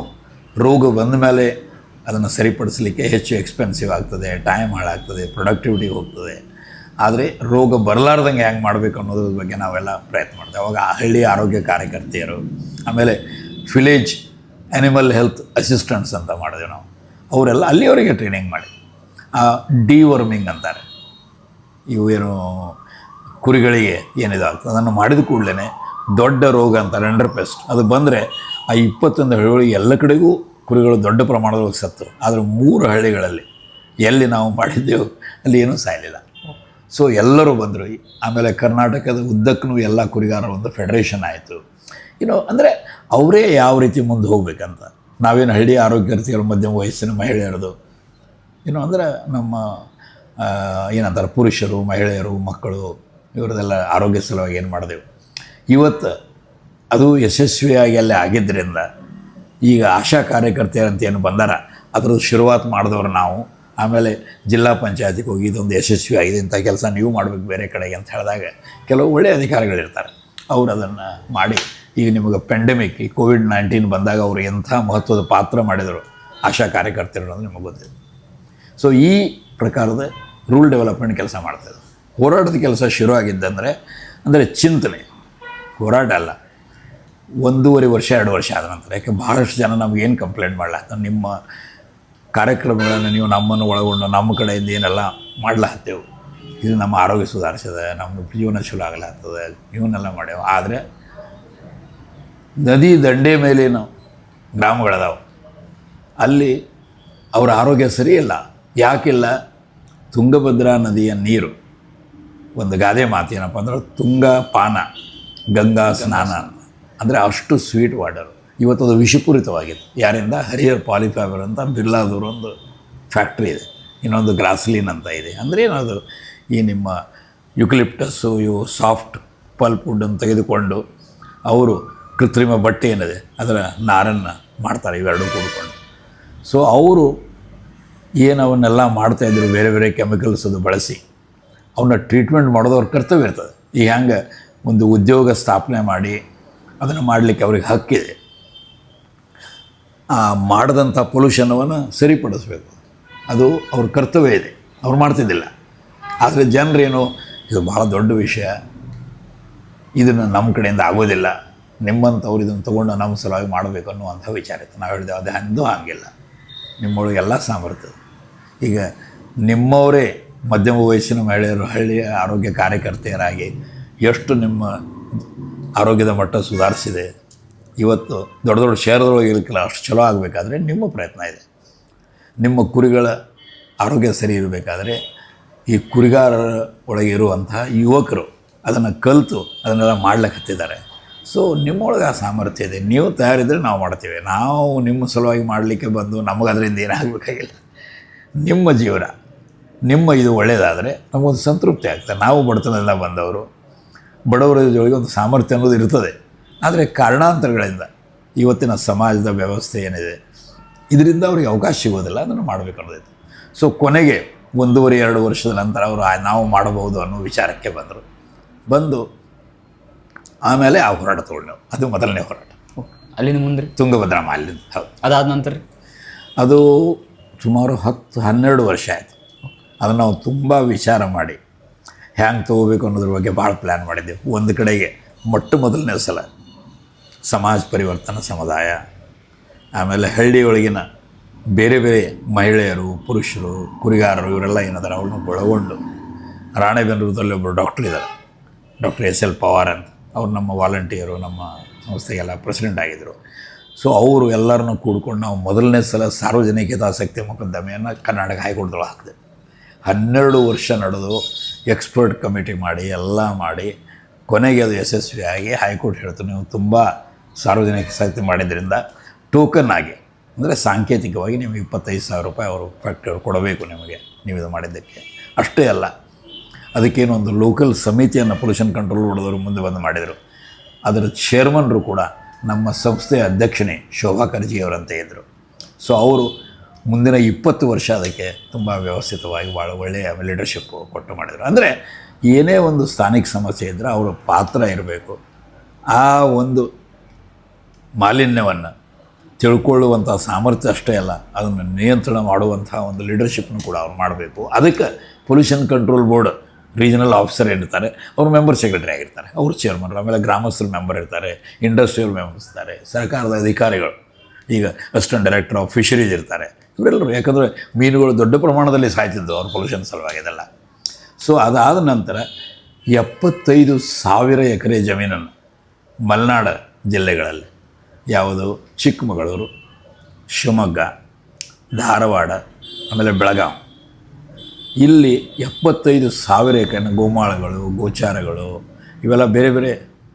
ರೋಗ ಬಂದ ಮೇಲೆ ಅದನ್ನು ಸರಿಪಡಿಸಲಿಕ್ಕೆ ಹೆಚ್ಚು ಎಕ್ಸ್ಪೆನ್ಸಿವ್ ಆಗ್ತದೆ ಟೈಮ್ ಹಾಳಾಗ್ತದೆ ಪ್ರೊಡಕ್ಟಿವಿಟಿ ಹೋಗ್ತದೆ. ಆದರೆ ರೋಗ ಬರಲಾರ್ದಂಗೆ ಹ್ಯಾಂಗೆ ಮಾಡಬೇಕು ಅನ್ನೋದ್ರ ಬಗ್ಗೆ ನಾವೆಲ್ಲ ಪ್ರಯತ್ನ ಮಾಡ್ತೇವೆ. ಅವಾಗ ಹಳ್ಳಿ ಆರೋಗ್ಯ ಕಾರ್ಯಕರ್ತೆಯರು, ಆಮೇಲೆ ವಿಲೇಜ್ ಆ್ಯನಿಮಲ್ ಹೆಲ್ತ್ ಅಸಿಸ್ಟೆಂಟ್ಸ್ ಅಂತ ಮಾಡಿದೆವು ನಾವು. ಅವರೆಲ್ಲ ಅಲ್ಲಿಯವರಿಗೆ ಟ್ರೈನಿಂಗ್ ಮಾಡಿ. ಡಿವರ್ಮಿಂಗ್ ಅಂತಾರೆ. ಇವು ಏನು ಕುರಿಗಳಿಗೆ ಏನಿದೆ ಆಗ್ತದೆ ಅದನ್ನು ಮಾಡಿದ ಕೂಡಲೇ ದೊಡ್ಡ ರೋಗ ಅಂತಾರೆ ಅಂಡರ್ ಪೆಸ್ಟ್ ಅದು ಬಂದರೆ ಆ ಇಪ್ಪತ್ತೊಂದು ಹಳ್ಳಿಗಳಿಗೆ ಎಲ್ಲ ಕಡೆಗೂ ಕುರಿಗಳು ದೊಡ್ಡ ಪ್ರಮಾಣದಲ್ಲಿ ಸತ್ತು. ಆದರೆ ಮೂರು ಹಳ್ಳಿಗಳಲ್ಲಿ ಎಲ್ಲಿ ನಾವು ಮಾಡಿದ್ದೆವು, ಅಲ್ಲಿ ಏನೂ ಸಾಯಲಿಲ್ಲ. ಸೊ ಎಲ್ಲರೂ ಬಂದರು. ಆಮೇಲೆ ಕರ್ನಾಟಕದ ಉದ್ದಕ್ಕೂ ಎಲ್ಲ ಕುರಿಗಾರರ ಒಂದು ಫೆಡರೇಷನ್ ಆಯಿತು. ಇನ್ನು ಅಂದರೆ ಅವರೇ ಯಾವ ರೀತಿ ಮುಂದೆ ಹೋಗ್ಬೇಕಂತ. ನಾವೇನು ಹಳ್ಳಿ ಆರೋಗ್ಯಕರ್ತಿಗಳ, ಮಧ್ಯಮ ವಯಸ್ಸಿನ ಮಹಿಳೆಯರದು. ಏನು ಅಂದರೆ ನಮ್ಮ ಏನಂತಾರೆ, ಪುರುಷರು, ಮಹಿಳೆಯರು, ಮಕ್ಕಳು ಇವರದೆಲ್ಲ ಆರೋಗ್ಯ ಸಲುವಾಗಿ ಏನು ಮಾಡಿದೆವು. ಇವತ್ತು ಅದು ಯಶಸ್ವಿಯಾಗಿ ಅಲ್ಲೇ ಆಗಿದ್ದರಿಂದ ಈಗ ಆಶಾ ಕಾರ್ಯಕರ್ತೆಯರಂತ ಏನು ಬಂದಾರ, ಅದ್ರದ್ದು ಶುರುವಾತ್ ಮಾಡಿದವರು ನಾವು. ಆಮೇಲೆ ಜಿಲ್ಲಾ ಪಂಚಾಯತಿಗೆ ಹೋಗಿ ಇದೊಂದು ಯಶಸ್ವಿ ಆಗಿದೆ ಇಂಥ ಕೆಲಸ ನೀವು ಮಾಡಬೇಕು ಬೇರೆ ಕಡೆಗೆ ಅಂತ ಹೇಳಿದಾಗ ಕೆಲವು ಒಳ್ಳೆಯ ಅಧಿಕಾರಿಗಳಿರ್ತಾರೆ ಅವರು ಅದನ್ನು ಮಾಡಿ, ಈಗ ನಿಮಗೆ ಪೆಂಡೆಮಿಕ್ ಈ ಕೋವಿಡ್ ನೈನ್ಟೀನ್ ಬಂದಾಗ ಅವರು ಎಂಥ ಮಹತ್ವದ ಪಾತ್ರ ಮಾಡಿದರು ಆಶಾ ಕಾರ್ಯಕರ್ತರು ಅನ್ನೋದು ನಿಮಗೆ ಗೊತ್ತಿದೆ. ಸೊ ಈ ಪ್ರಕಾರದ ರೂಲ್ ಡೆವಲಪ್ಮೆಂಟ್ ಕೆಲಸ ಮಾಡ್ತದೆ ಹೋರಾಟದ ಕೆಲಸ ಶುರು ಆಗಿದ್ದಂದರೆ ಅಂದರೆ ಚಿಂತನೆ, ಹೋರಾಟ ಅಲ್ಲ ಒಂದೂವರೆ ವರ್ಷ, ಎರಡು ವರ್ಷ ಆದ ನಂತರ. ಯಾಕೆ ಭಾಳಷ್ಟು ಜನ ನಮಗೇನು ಕಂಪ್ಲೇಂಟ್ ಮಾಡಲಾಗ್ತದೆ ನಿಮ್ಮ ಕಾರ್ಯಕ್ರಮಗಳನ್ನು ನೀವು ನಮ್ಮನ್ನು ಒಳಗೊಂಡು ನಮ್ಮ ಕಡೆಯಿಂದ ಏನೆಲ್ಲ ಮಾಡ್ಲಾಗ್ತೇವೆ ಇದು ನಮ್ಮ ಆರೋಗ್ಯ ಸುಧಾರಿಸಿದೆ ನಮ್ಮ ಜೀವನ ಚಲೋ ಆಗ್ಲಾಗ್ತದೆ ಇವನ್ನೆಲ್ಲ ಮಾಡ್ಯಾವ. ಆದರೆ ನದಿ ದಂಡೆ ಮೇಲಿನ ಗ್ರಾಮಗಳದಾವೆ. ಅಲ್ಲಿ ಅವರ ಆರೋಗ್ಯ ಸರಿ ಇಲ್ಲ. ಯಾಕಿಲ್ಲ? ತುಂಗಭದ್ರಾ ನದಿಯ ನೀರು. ಒಂದು ಗಾದೆ ಮಾತು ಏನಪ್ಪ ಅಂದ್ರೆ ತುಂಗ ಪಾನ ಗಂಗಾ ಸ್ನಾನ ಅಂದರೆ ಅಷ್ಟು ಸ್ವೀಟ್ ವಾಟರ್. ಇವತ್ತು ಅದು ವಿಷಪೂರಿತವಾಗಿತ್ತು. ಯಾರಿಂದ? ಹರಿಯರ್ ಪಾಲಿಫ್ಯಾಬರ್ ಅಂತ ಬಿರ್ಲಾದೂರು ಒಂದು ಫ್ಯಾಕ್ಟ್ರಿ ಇದೆ. ಇನ್ನೊಂದು ಗ್ರಾಸ್ಲಿನ್ ಅಂತ ಇದೆ. ಅಂದರೆ ಏನದು? ಈ ನಿಮ್ಮ ಯುಕ್ಲಿಪ್ಟಸ್ಸು, ಇವು ಸಾಫ್ಟ್ ಪಲ್ಪ್ ವುಡ್ಡನ್ನು ತೆಗೆದುಕೊಂಡು ಅವರು ಕೃತ್ರಿಮ ಬಟ್ಟೆ ಏನಿದೆ? ಅದರ ನಾರನ್ನು ಮಾಡ್ತಾರೆ, ಇವೆರಡೂ ಕೂಡಿಕೊಂಡು. ಸೊ ಅವರು ಏನು ಅವನ್ನೆಲ್ಲ ಮಾಡ್ತಾಯಿದ್ರು ಬೇರೆ ಬೇರೆ ಕೆಮಿಕಲ್ಸ್ ಅದು ಬಳಸಿ. ಅವನ್ನ ಟ್ರೀಟ್ಮೆಂಟ್ ಮಾಡೋದವ್ರ ಕರ್ತವ್ಯ ಇರ್ತದೆ. ಈಗ ಹೆಂಗೆ ಒಂದು ಉದ್ಯೋಗ ಸ್ಥಾಪನೆ ಮಾಡಿ ಅದನ್ನು ಮಾಡಲಿಕ್ಕೆ ಅವ್ರಿಗೆ ಹಕ್ಕಿದೆ. ಆ ಮಾಡಿದಂಥ ಪೊಲ್ಯೂಷನವನ್ನು ಸರಿಪಡಿಸ್ಬೇಕು. ಅದು ಅವ್ರ ಕರ್ತವ್ಯ ಇದೆ. ಅವ್ರು ಮಾಡ್ತಿದ್ದಿಲ್ಲ. ಆದರೆ ಜನರೇನು, ಇದು ಭಾಳ ದೊಡ್ಡ ವಿಷಯ. ಇದನ್ನು ನಮ್ಮ ಕಡೆಯಿಂದ ಆಗೋದಿಲ್ಲ. ನಿಮ್ಮಂಥವ್ರು ಇದನ್ನು ತೊಗೊಂಡು ನಮ್ಮ ಸಲುವಾಗಿ ಮಾಡಬೇಕು ಅನ್ನುವಂಥ ವಿಚಾರ ಇತ್ತು. ನಾವು ಹೇಳಿದೆವು ಅದು ಅಂದು ಹಾಗಿಲ್ಲ. ನಿಮ್ಮೊಳಗೆಲ್ಲ ಸಾಮರ್ಥ್ಯ ಈಗ ನಿಮ್ಮವರೇ ಮಧ್ಯಮ ವಯಸ್ಸಿನ ಮಹಿಳೆಯರು, ಹಳ್ಳಿಯ ಆರೋಗ್ಯ ಕಾರ್ಯಕರ್ತೆಯರಾಗಿ ಎಷ್ಟು ನಿಮ್ಮ ಆರೋಗ್ಯದ ಮಟ್ಟ ಸುಧಾರಿಸಿದೆ. ಇವತ್ತು ದೊಡ್ಡ ದೊಡ್ಡ ಶಹರದೊಳಗೆ ಇರಲಿಕ್ಕಿಲ್ಲ, ಅಷ್ಟು ಚಲೋ ಆಗಬೇಕಾದ್ರೆ ನಿಮ್ಮ ಪ್ರಯತ್ನ ಇದೆ. ನಿಮ್ಮ ಕುರಿಗಳ ಆರೋಗ್ಯ ಸರಿ ಇರಬೇಕಾದ್ರೆ ಈ ಕುರಿಗಾರರ ಒಳಗೆ ಇರುವಂತಹ ಯುವಕರು ಅದನ್ನು ಕಲಿತು ಅದನ್ನೆಲ್ಲ ಮಾಡ್ಲಿಕ್ಕೆ ಸೊ ನಿಮ್ಮೊಳಗೆ ಆ ಸಾಮರ್ಥ್ಯ ಇದೆ. ನೀವು ತಯಾರಿದ್ರೆ ನಾವು ಮಾಡ್ತೀವಿ. ನಾವು ನಿಮ್ಮ ಸಲುವಾಗಿ ಮಾಡಲಿಕ್ಕೆ ಬಂದು ನಮಗೆ ಅದರಿಂದ ಏನಾಗಬೇಕಾಗಿಲ್ಲ. ನಿಮ್ಮ ಜೀವನ, ನಿಮ್ಮ ಇದು ಒಳ್ಳೆಯದಾದರೆ ನಮಗೊಂದು ಸಂತೃಪ್ತಿ ಆಗ್ತದೆ. ನಾವು ಬಡತನದಿಂದ ಬಂದವರು ಬಡವರ ಜೊತೆಗೆ ಒಂದು ಸಾಮರ್ಥ್ಯ ಅನ್ನೋದು ಇರ್ತದೆ. ಆದರೆ ಕಾರಣಾಂತರಗಳಿಂದ ಇವತ್ತಿನ ಸಮಾಜದ ವ್ಯವಸ್ಥೆ ಏನಿದೆ ಇದರಿಂದ ಅವ್ರಿಗೆ ಅವಕಾಶ ಸಿಗೋದಿಲ್ಲ ಅದನ್ನು ಮಾಡಬೇಕು ಸೊ ಕೊನೆಗೆ ಒಂದೂವರೆ ಎರಡು ವರ್ಷದ ನಂತರ ಅವರು ನಾವು ಮಾಡಬಹುದು ಅನ್ನೋ ವಿಚಾರಕ್ಕೆ ಬಂದರು. ಬಂದು ಆಮೇಲೆ ಆ ಹೋರಾಟ ತೊಗೊಂಡೆವು ಅದು ಮೊದಲನೇ ಹೋರಾಟ. ಅಲ್ಲಿನ ಮುಂದೆ ತುಂಗಭದ್ರಾ ಅಲ್ಲಿಂದ ಹೌದು. ಅದಾದ ನಂತರ? ಅದು ಸುಮಾರು ಹತ್ತು ಹನ್ನೆರಡು ವರ್ಷ ಆಯಿತು. ಅದನ್ನು ನಾವು ತುಂಬ ವಿಚಾರ ಮಾಡಿ ಹ್ಯಾಂಗೆ ತೊಗೋಬೇಕು ಅನ್ನೋದ್ರ ಬಗ್ಗೆ ಭಾಳ ಪ್ಲ್ಯಾನ್ ಮಾಡಿದ್ದೆವು ಒಂದು ಕಡೆಗೆ ಮೊಟ್ಟ ಮೊದಲನೇ ಸಲ ಸಮಾಜ ಪರಿವರ್ತನ ಸಮುದಾಯ, ಆಮೇಲೆ ಹಳ್ಳಿಯೊಳಗಿನ ಬೇರೆ ಬೇರೆ ಮಹಿಳೆಯರು, ಪುರುಷರು, ಕುರಿಗಾರರು ಇವರೆಲ್ಲ ಏನಾದ್ರೆ, ಅವ್ರನ್ನ ಒಳಗೊಂಡು ರಾಣೆಬೆನ್ನೂರದಲ್ಲಿ ಒಬ್ಬರು ಡಾಕ್ಟ್ರ್ ಇದ್ದಾರೆ ಡಾಕ್ಟರ್ ಎಸ್ ಎಲ್ ಪವಾರ್ ಅಂತ. ಅವ್ರು ನಮ್ಮ ವಾಲಂಟಿಯರು ನಮ್ಮ ಸಂಸ್ಥೆಗೆಲ್ಲ ಪ್ರೆಸಿಡೆಂಟ್ ಆಗಿದ್ದರು ಸೊ ಅವರು ಎಲ್ಲರನ್ನೂ ಕೂಡ್ಕೊಂಡು ನಾವು ಮೊದಲನೇ ಸಲ ಸಾರ್ವಜನಿಕ ಹಿತಾಸಕ್ತಿ ಮೊಕದ್ದಮೆಯನ್ನು ಕರ್ನಾಟಕ ಹೈಕೋರ್ಟ್ದೊಳಗೆ ಹಾಕಿದೆ. ಹನ್ನೆರಡು ವರ್ಷ ನಡೆದು ಎಕ್ಸ್ಪರ್ಟ್ ಕಮಿಟಿ ಮಾಡಿ, ಎಲ್ಲ ಮಾಡಿ, ಕೊನೆಗೆ ಅದು ಯಶಸ್ವಿಯಾಗಿ ಹೈಕೋರ್ಟ್ ಹೇಳ್ತು, ನೀವು ತುಂಬ ಸಾರ್ವಜನಿಕ ಸಾಹಿತ್ಯ ಮಾಡಿದ್ರಿಂದ ಟೋಕನ್ ಆಗಿ, ಅಂದರೆ ಸಾಂಕೇತಿಕವಾಗಿ ನಿಮಗೆ ಇಪ್ಪತ್ತೈದು ಸಾವಿರ ರೂಪಾಯಿ ಅವರು ಫ್ಯಾಕ್ಟ್ರಿ ಕೊಡಬೇಕು ನಿಮಗೆ, ನೀವು ಇದು ಮಾಡಿದ್ದಕ್ಕೆ. ಅಷ್ಟೇ ಅಲ್ಲ, ಅದಕ್ಕೇನು ಒಂದು ಲೋಕಲ್ ಸಮಿತಿಯನ್ನು ಪೊಲ್ಯೂಷನ್ ಕಂಟ್ರೋಲ್ ಹೊಡೆದವರು ಮುಂದೆ ಬಂದು ಮಾಡಿದರು. ಅದರ ಚೇರ್ಮನ್ರು ಕೂಡ ನಮ್ಮ ಸಂಸ್ಥೆಯ ಅಧ್ಯಕ್ಷನೇ ಶೋಭಾ ಕರ್ಜಿಯವರಂತೆ ಇದ್ದರು ಸೊ ಅವರು ಮುಂದಿನ ಇಪ್ಪತ್ತು ವರ್ಷ ಅದಕ್ಕೆ ತುಂಬ ವ್ಯವಸ್ಥಿತವಾಗಿ ಭಾಳ ಒಳ್ಳೆಯ ಲೀಡರ್ಶಿಪ್ಪು ಕೊಟ್ಟು ಮಾಡಿದರು. ಅಂದರೆ ಏನೇ ಒಂದು ಸ್ಥಾನಿಕ ಸಮಸ್ಯೆ ಇದ್ದರೆ ಅವರ ಪಾತ್ರ ಇರಬೇಕು. ಆ ಒಂದು ಮಾಲಿನ್ಯವನ್ನು ತಿಳ್ಕೊಳ್ಳುವಂಥ ಸಾಮರ್ಥ್ಯ ಅಷ್ಟೇ ಅಲ್ಲ, ಅದನ್ನು ನಿಯಂತ್ರಣ ಮಾಡುವಂಥ ಒಂದು ಲೀಡರ್ಶಿಪ್ನು ಕೂಡ ಅವ್ರು ಮಾಡಬೇಕು. ಅದಕ್ಕೆ pollution control board regional officer ಏನಿರ್ತಾರೆ, ಅವರು ಮೆಂಬರ್ ಸೆಕ್ರೆಟರಿ ಆಗಿರ್ತಾರೆ, ಅವರು ಚೇರ್ಮನ್ ಆಮೇಲೆ ಗ್ರಾಮಸ್ಥರು ಮೆಂಬರ್ ಇರ್ತಾರೆ ಇಂಡಸ್ಟ್ರಿಯಲ್ ಮೆಂಬರ್ಸ್ ಇರ್ತಾರೆ, ಸರ್ಕಾರದ ಅಧಿಕಾರಿಗಳು, ಈಗ ಅಸಿಸ್ಟೆಂಟ್ ಡೈರೆಕ್ಟರ್ ಆಫ್ ಫಿಶರೀಸ್ ಇರ್ತಾರೆ ಇವರೆಲ್ಲರೂ ಯಾಕಂದರೆ ಮೀನುಗಳು ದೊಡ್ಡ ಪ್ರಮಾಣದಲ್ಲಿ ಸಾಯ್ತಿದ್ದವು, ಅವ್ರ ಪೊಲ್ಯೂಷನ್ ಸಲುವಾಗಿ ಇದೆಲ್ಲ ಸೊ ಅದಾದ ನಂತರ ಎಪ್ಪತ್ತೈದು ಸಾವಿರ ಎಕರೆ ಜಮೀನನ್ನು ಮಲೆನಾಡ ಜಿಲ್ಲೆಗಳಲ್ಲಿ, ಯಾವುದು ಚಿಕ್ಕಮಗಳೂರು, ಶಿವಮೊಗ್ಗ, ಧಾರವಾಡ, ಆಮೇಲೆ ಬೆಳಗಾವಿ ಇಲ್ಲಿ ಎಪ್ಪತ್ತೈದು ಸಾವಿರ ಎಕರೆ ಗೋಮಾಳಗಳು, ಗೋಚಾರಗಳು, ಇವೆಲ್ಲ ಬೇರೆ ಬೇರೆ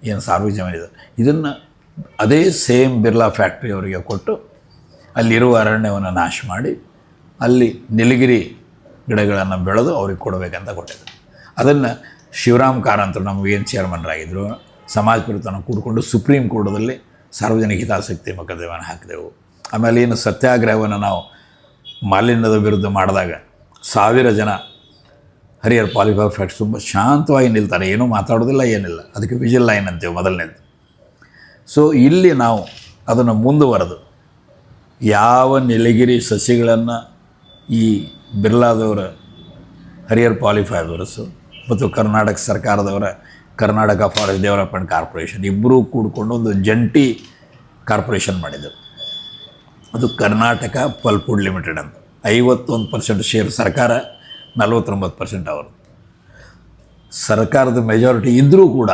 ಏನು ಸಾರ್ವಜನಿಕ ಜಮೀನಿದೆ. ಇದನ್ನು ಅದೇ ಸೇಮ್ ಬಿರ್ಲಾ ಫ್ಯಾಕ್ಟ್ರಿ ಅವರಿಗೆ ಕೊಟ್ಟು ಅಲ್ಲಿರುವ ಅರಣ್ಯವನ್ನು ನಾಶ ಮಾಡಿ ಅಲ್ಲಿ ನೀಲಗಿರಿ ಗಿಡಗಳನ್ನು ಬೆಳೆದು ಅವ್ರಿಗೆ ಕೊಡಬೇಕಂತ ಕೊಟ್ಟಿದ್ರು. ಅದನ್ನು ಶಿವರಾಮ್ ಕಾರಂತರು ನಮಗೇನು ಚೇರ್ಮನ್ರಾಗಿದ್ದರು ಸಮಾಜ ಪರಿತನ ಕೂಡಿಕೊಂಡು ಸುಪ್ರೀಂ ಕೋರ್ಟದಲ್ಲಿ ಸಾರ್ವಜನಿಕ ಹಿತಾಸಕ್ತಿ ಮೊಕದ್ದಮೆಯನ್ನು ಹಾಕಿದೆವು. ಆಮೇಲೆ ಏನು ಸತ್ಯಾಗ್ರಹವನ್ನು ನಾವು ಮಾಲಿನ್ಯದ ವಿರುದ್ಧ ಮಾಡಿದಾಗ ಸಾವಿರ ಜನ ಹರಿಯರ್ ಪಾಲಿಫಾರ್ ಫ್ಯಾಕ್ಟ್ಸ್ ತುಂಬ ಶಾಂತವಾಗಿ ನಿಲ್ತಾರೆ. ಏನೂ ಮಾತಾಡೋದಿಲ್ಲ, ಏನಿಲ್ಲ. ಅದಕ್ಕೆ ವಿಜಿಲ್ ಲೈನ್ ಅಂತೇವೆ ಮೊದಲನೇದು. ಸೊ ಇಲ್ಲಿ ನಾವು ಅದನ್ನು ಮುಂದುವರೆದು ಯಾವ ನೀಲಗಿರಿ ಸಸಿಗಳನ್ನು ಈ ಬಿರ್ಲಾದವರ ಹರಿಯರ್ ಪಾಲಿಫೈಬರ್ಸು ಮತ್ತು ಕರ್ನಾಟಕ ಸರ್ಕಾರದವರ, ಕರ್ನಾಟಕ ಫಾರೆಸ್ಟ್ ಡೆವಲಪ್ಮೆಂಟ್ ಕಾರ್ಪೊರೇಷನ್ ಇಬ್ಬರೂ ಕೂಡಿಕೊಂಡು ಒಂದು ಜಂಟಿ ಕಾರ್ಪೊರೇಷನ್ ಮಾಡಿದರು. ಅದು ಕರ್ನಾಟಕ ಪಲ್ಪುಡ್ ಲಿಮಿಟೆಡ್ ಅಂತ. ಐವತ್ತೊಂದು ಪರ್ಸೆಂಟ್ ಶೇರ್ ಸರ್ಕಾರ, ನಲವತ್ತೊಂಬತ್ತು ಪರ್ಸೆಂಟ್ ಅವರು. ಸರ್ಕಾರದ ಮೆಜಾರಿಟಿ ಇದ್ದರೂ ಕೂಡ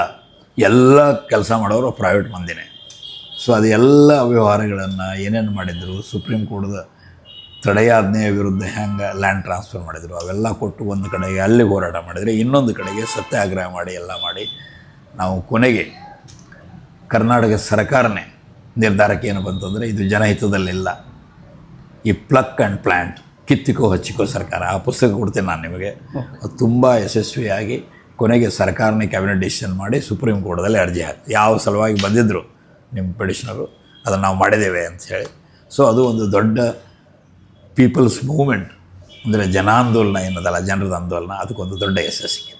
ಎಲ್ಲ ಕೆಲಸ ಮಾಡೋರು ಪ್ರೈವೇಟ್ ಮಂದಿನೇ. ಸೊ ಅದೆಲ್ಲ ಎಲ್ಲ ವ್ಯವಹಾರಗಳನ್ನು ಏನೇನು ಮಾಡಿದರು? ಸುಪ್ರೀಂ ಕೋರ್ಟ್ದ ತಡೆಯಾಜ್ಞೆಯ ವಿರುದ್ಧ ಹೆಂಗೆ ಲ್ಯಾಂಡ್ ಟ್ರಾನ್ಸ್ಫರ್ ಮಾಡಿದರು? ಅವೆಲ್ಲ ಕೊಟ್ಟು ಒಂದು ಕಡೆಗೆ ಅಲ್ಲಿ ಹೋರಾಟ ಮಾಡಿದರೆ ಇನ್ನೊಂದು ಕಡೆಗೆ ಸತ್ಯಾಗ್ರಹ ಮಾಡಿ ಎಲ್ಲ ಮಾಡಿ ನಾವು ಕೊನೆಗೆ ಕರ್ನಾಟಕ ಸರ್ಕಾರನೇ ನಿರ್ಧಾರಕ್ಕೆ ಏನು ಬಂತಂದರೆ ಇದು ಜನಹಿತದಲ್ಲಿಲ್ಲ. ಈ ಪ್ಲಕ್ ಆ್ಯಂಡ್ ಪ್ಲ್ಯಾಂಟ್ ಕಿತ್ತಿಕೋ ಹಚ್ಚಿಕೋ ಸರ್ಕಾರ. ಆ ಪುಸ್ತಕ ಕೊಡ್ತೀನಿ ನಾನು ನಿಮಗೆ. ಅದು ತುಂಬ ಯಶಸ್ವಿಯಾಗಿ ಕೊನೆಗೆ ಸರ್ಕಾರನೇ ಕ್ಯಾಬಿನೆಟ್ ಡಿಸಿಷನ್ ಮಾಡಿ ಸುಪ್ರೀಂ ಕೋರ್ಟ್ದಲ್ಲಿ ಅರ್ಜಿ ಹಾಕಿ ಯಾವ ಸಲುವಾಗಿ ಬಂದಿದ್ದರು ನಿಮ್ಮ ಪೆಡಿಷನರು ಅದನ್ನು ನಾವು ಮಾಡಿದ್ದೇವೆ ಅಂತ ಹೇಳಿ. ಸೊ ಅದು ಒಂದು ದೊಡ್ಡ ಪೀಪಲ್ಸ್ ಮೂವ್ಮೆಂಟ್ ಅಂದರೆ ಜನಾಂದೋಲನ ಏನದಲ್ಲ ಜನರದ ಆಂದೋಲನ, ಅದಕ್ಕೊಂದು ದೊಡ್ಡ ಯಶಸ್ಸಿಗೆ.